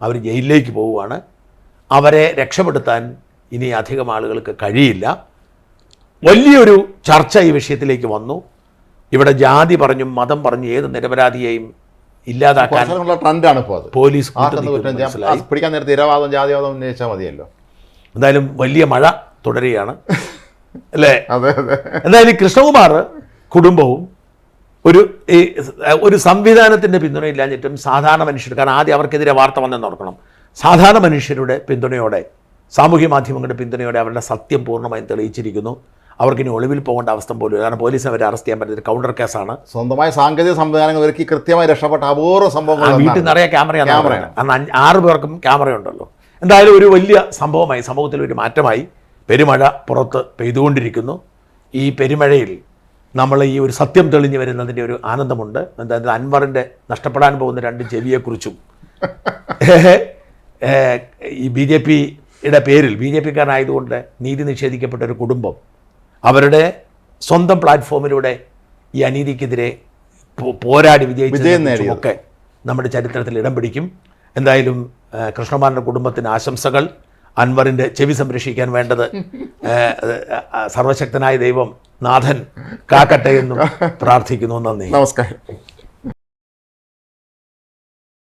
അവർ ജയിലിലേക്ക് പോവുകയാണ്. അവരെ രക്ഷപ്പെടുത്താൻ ഇനി അധികം ആളുകൾക്ക് കഴിയില്ല. വലിയൊരു ചർച്ച ഈ വിഷയത്തിലേക്ക് വന്നു. ഇവിടെ ജാതി പറഞ്ഞും മതം പറഞ്ഞും ഏത് നിരപരാധിയെയും ഇല്ലാതാക്കാൻ ട്രെൻഡാണ് പോലീസ് പിടിക്കാൻ നേരത്തെ ഇരവാദം ജാതിവാദം ഉന്നയിച്ചാൽ മതിയല്ലോ. എന്തായാലും വലിയ മഴ തുടരുകയാണ്. അല്ലേ? അതെ അതെ. എന്തായാലും കൃഷ്ണകുമാർ കുടുംബവും ഒരു ഈ ഒരു സംവിധാനത്തിന്റെ പിന്തുണയില്ലാഞ്ഞിട്ടും സാധാരണ മനുഷ്യർ കാരണം ആദ്യം അവർക്കെതിരെ വാർത്ത വന്നെന്ന് ഓർക്കണം. സാധാരണ മനുഷ്യരുടെ പിന്തുണയോടെ സാമൂഹ്യ മാധ്യമങ്ങളുടെ പിന്തുണയോടെ അവരുടെ സത്യം പൂർണമായും തെളിയിച്ചിരിക്കുന്നു. അവർക്കിനി ഒളിവിൽ പോകേണ്ട അവസ്ഥ പോലും കാരണം പോലീസിനെ അവരെ അറസ്റ്റ് ചെയ്യാൻ പറ്റുന്ന കൗണ്ടർ കേസാണ് സ്വന്തമായ സാങ്കേതിക സംവിധാനങ്ങൾ ഒരുക്കി കൃത്യമായി രക്ഷപ്പെട്ട അപൂർവ സംഭവങ്ങൾ വീട്ടിൽ. നിറയെ ക്യാമറയാണ് അഞ്ച് ആറ് പേർക്കും ക്യാമറയുണ്ടല്ലോ എന്തായാലും ഒരു വലിയ സംഭവമായി സമൂഹത്തിൽ ഒരു മാറ്റമായി. പെരുമഴ പുറത്ത് പെയ്തുകൊണ്ടിരിക്കുന്നു. ഈ പെരുമഴയിൽ നമ്മൾ ഈ ഒരു സത്യം തെളിഞ്ഞു വരുന്നതിന്റെ ഒരു ആനന്ദമുണ്ട്. എന്തായാലും അൻവറിന്റെ നഷ്ടപ്പെടാൻ പോകുന്ന രണ്ട് ചെവിയെക്കുറിച്ചും ഈ ബി ജെ പിയുടെ പേരിൽ ബി ജെ പിക്കാരനായതുകൊണ്ട് നീതി നിഷേധിക്കപ്പെട്ട ഒരു കുടുംബം അവരുടെ സ്വന്തം പ്ലാറ്റ്ഫോമിലൂടെ ഈ അനീതിക്കെതിരെ പോരാടി വിജയം വിജയിച്ചതും ഒക്കെ നമ്മുടെ ചരിത്രത്തിൽ ഇടം പിടിക്കും. എന്തായാലും കൃഷ്ണമാരുടെ കൃഷ്ണകുമാറിന്റെ കുടുംബത്തിന് ആശംസകൾ. അൻവറിന്റെ ചെവി സംരക്ഷിക്കാൻ വേണ്ടത് (laughs) സർവശക്തനായ ദൈവം നാഥൻ കാക്കട്ടെ എന്നും (laughs) പ്രാർത്ഥിക്കുന്നു. നന്ദി. നമസ്കാരം.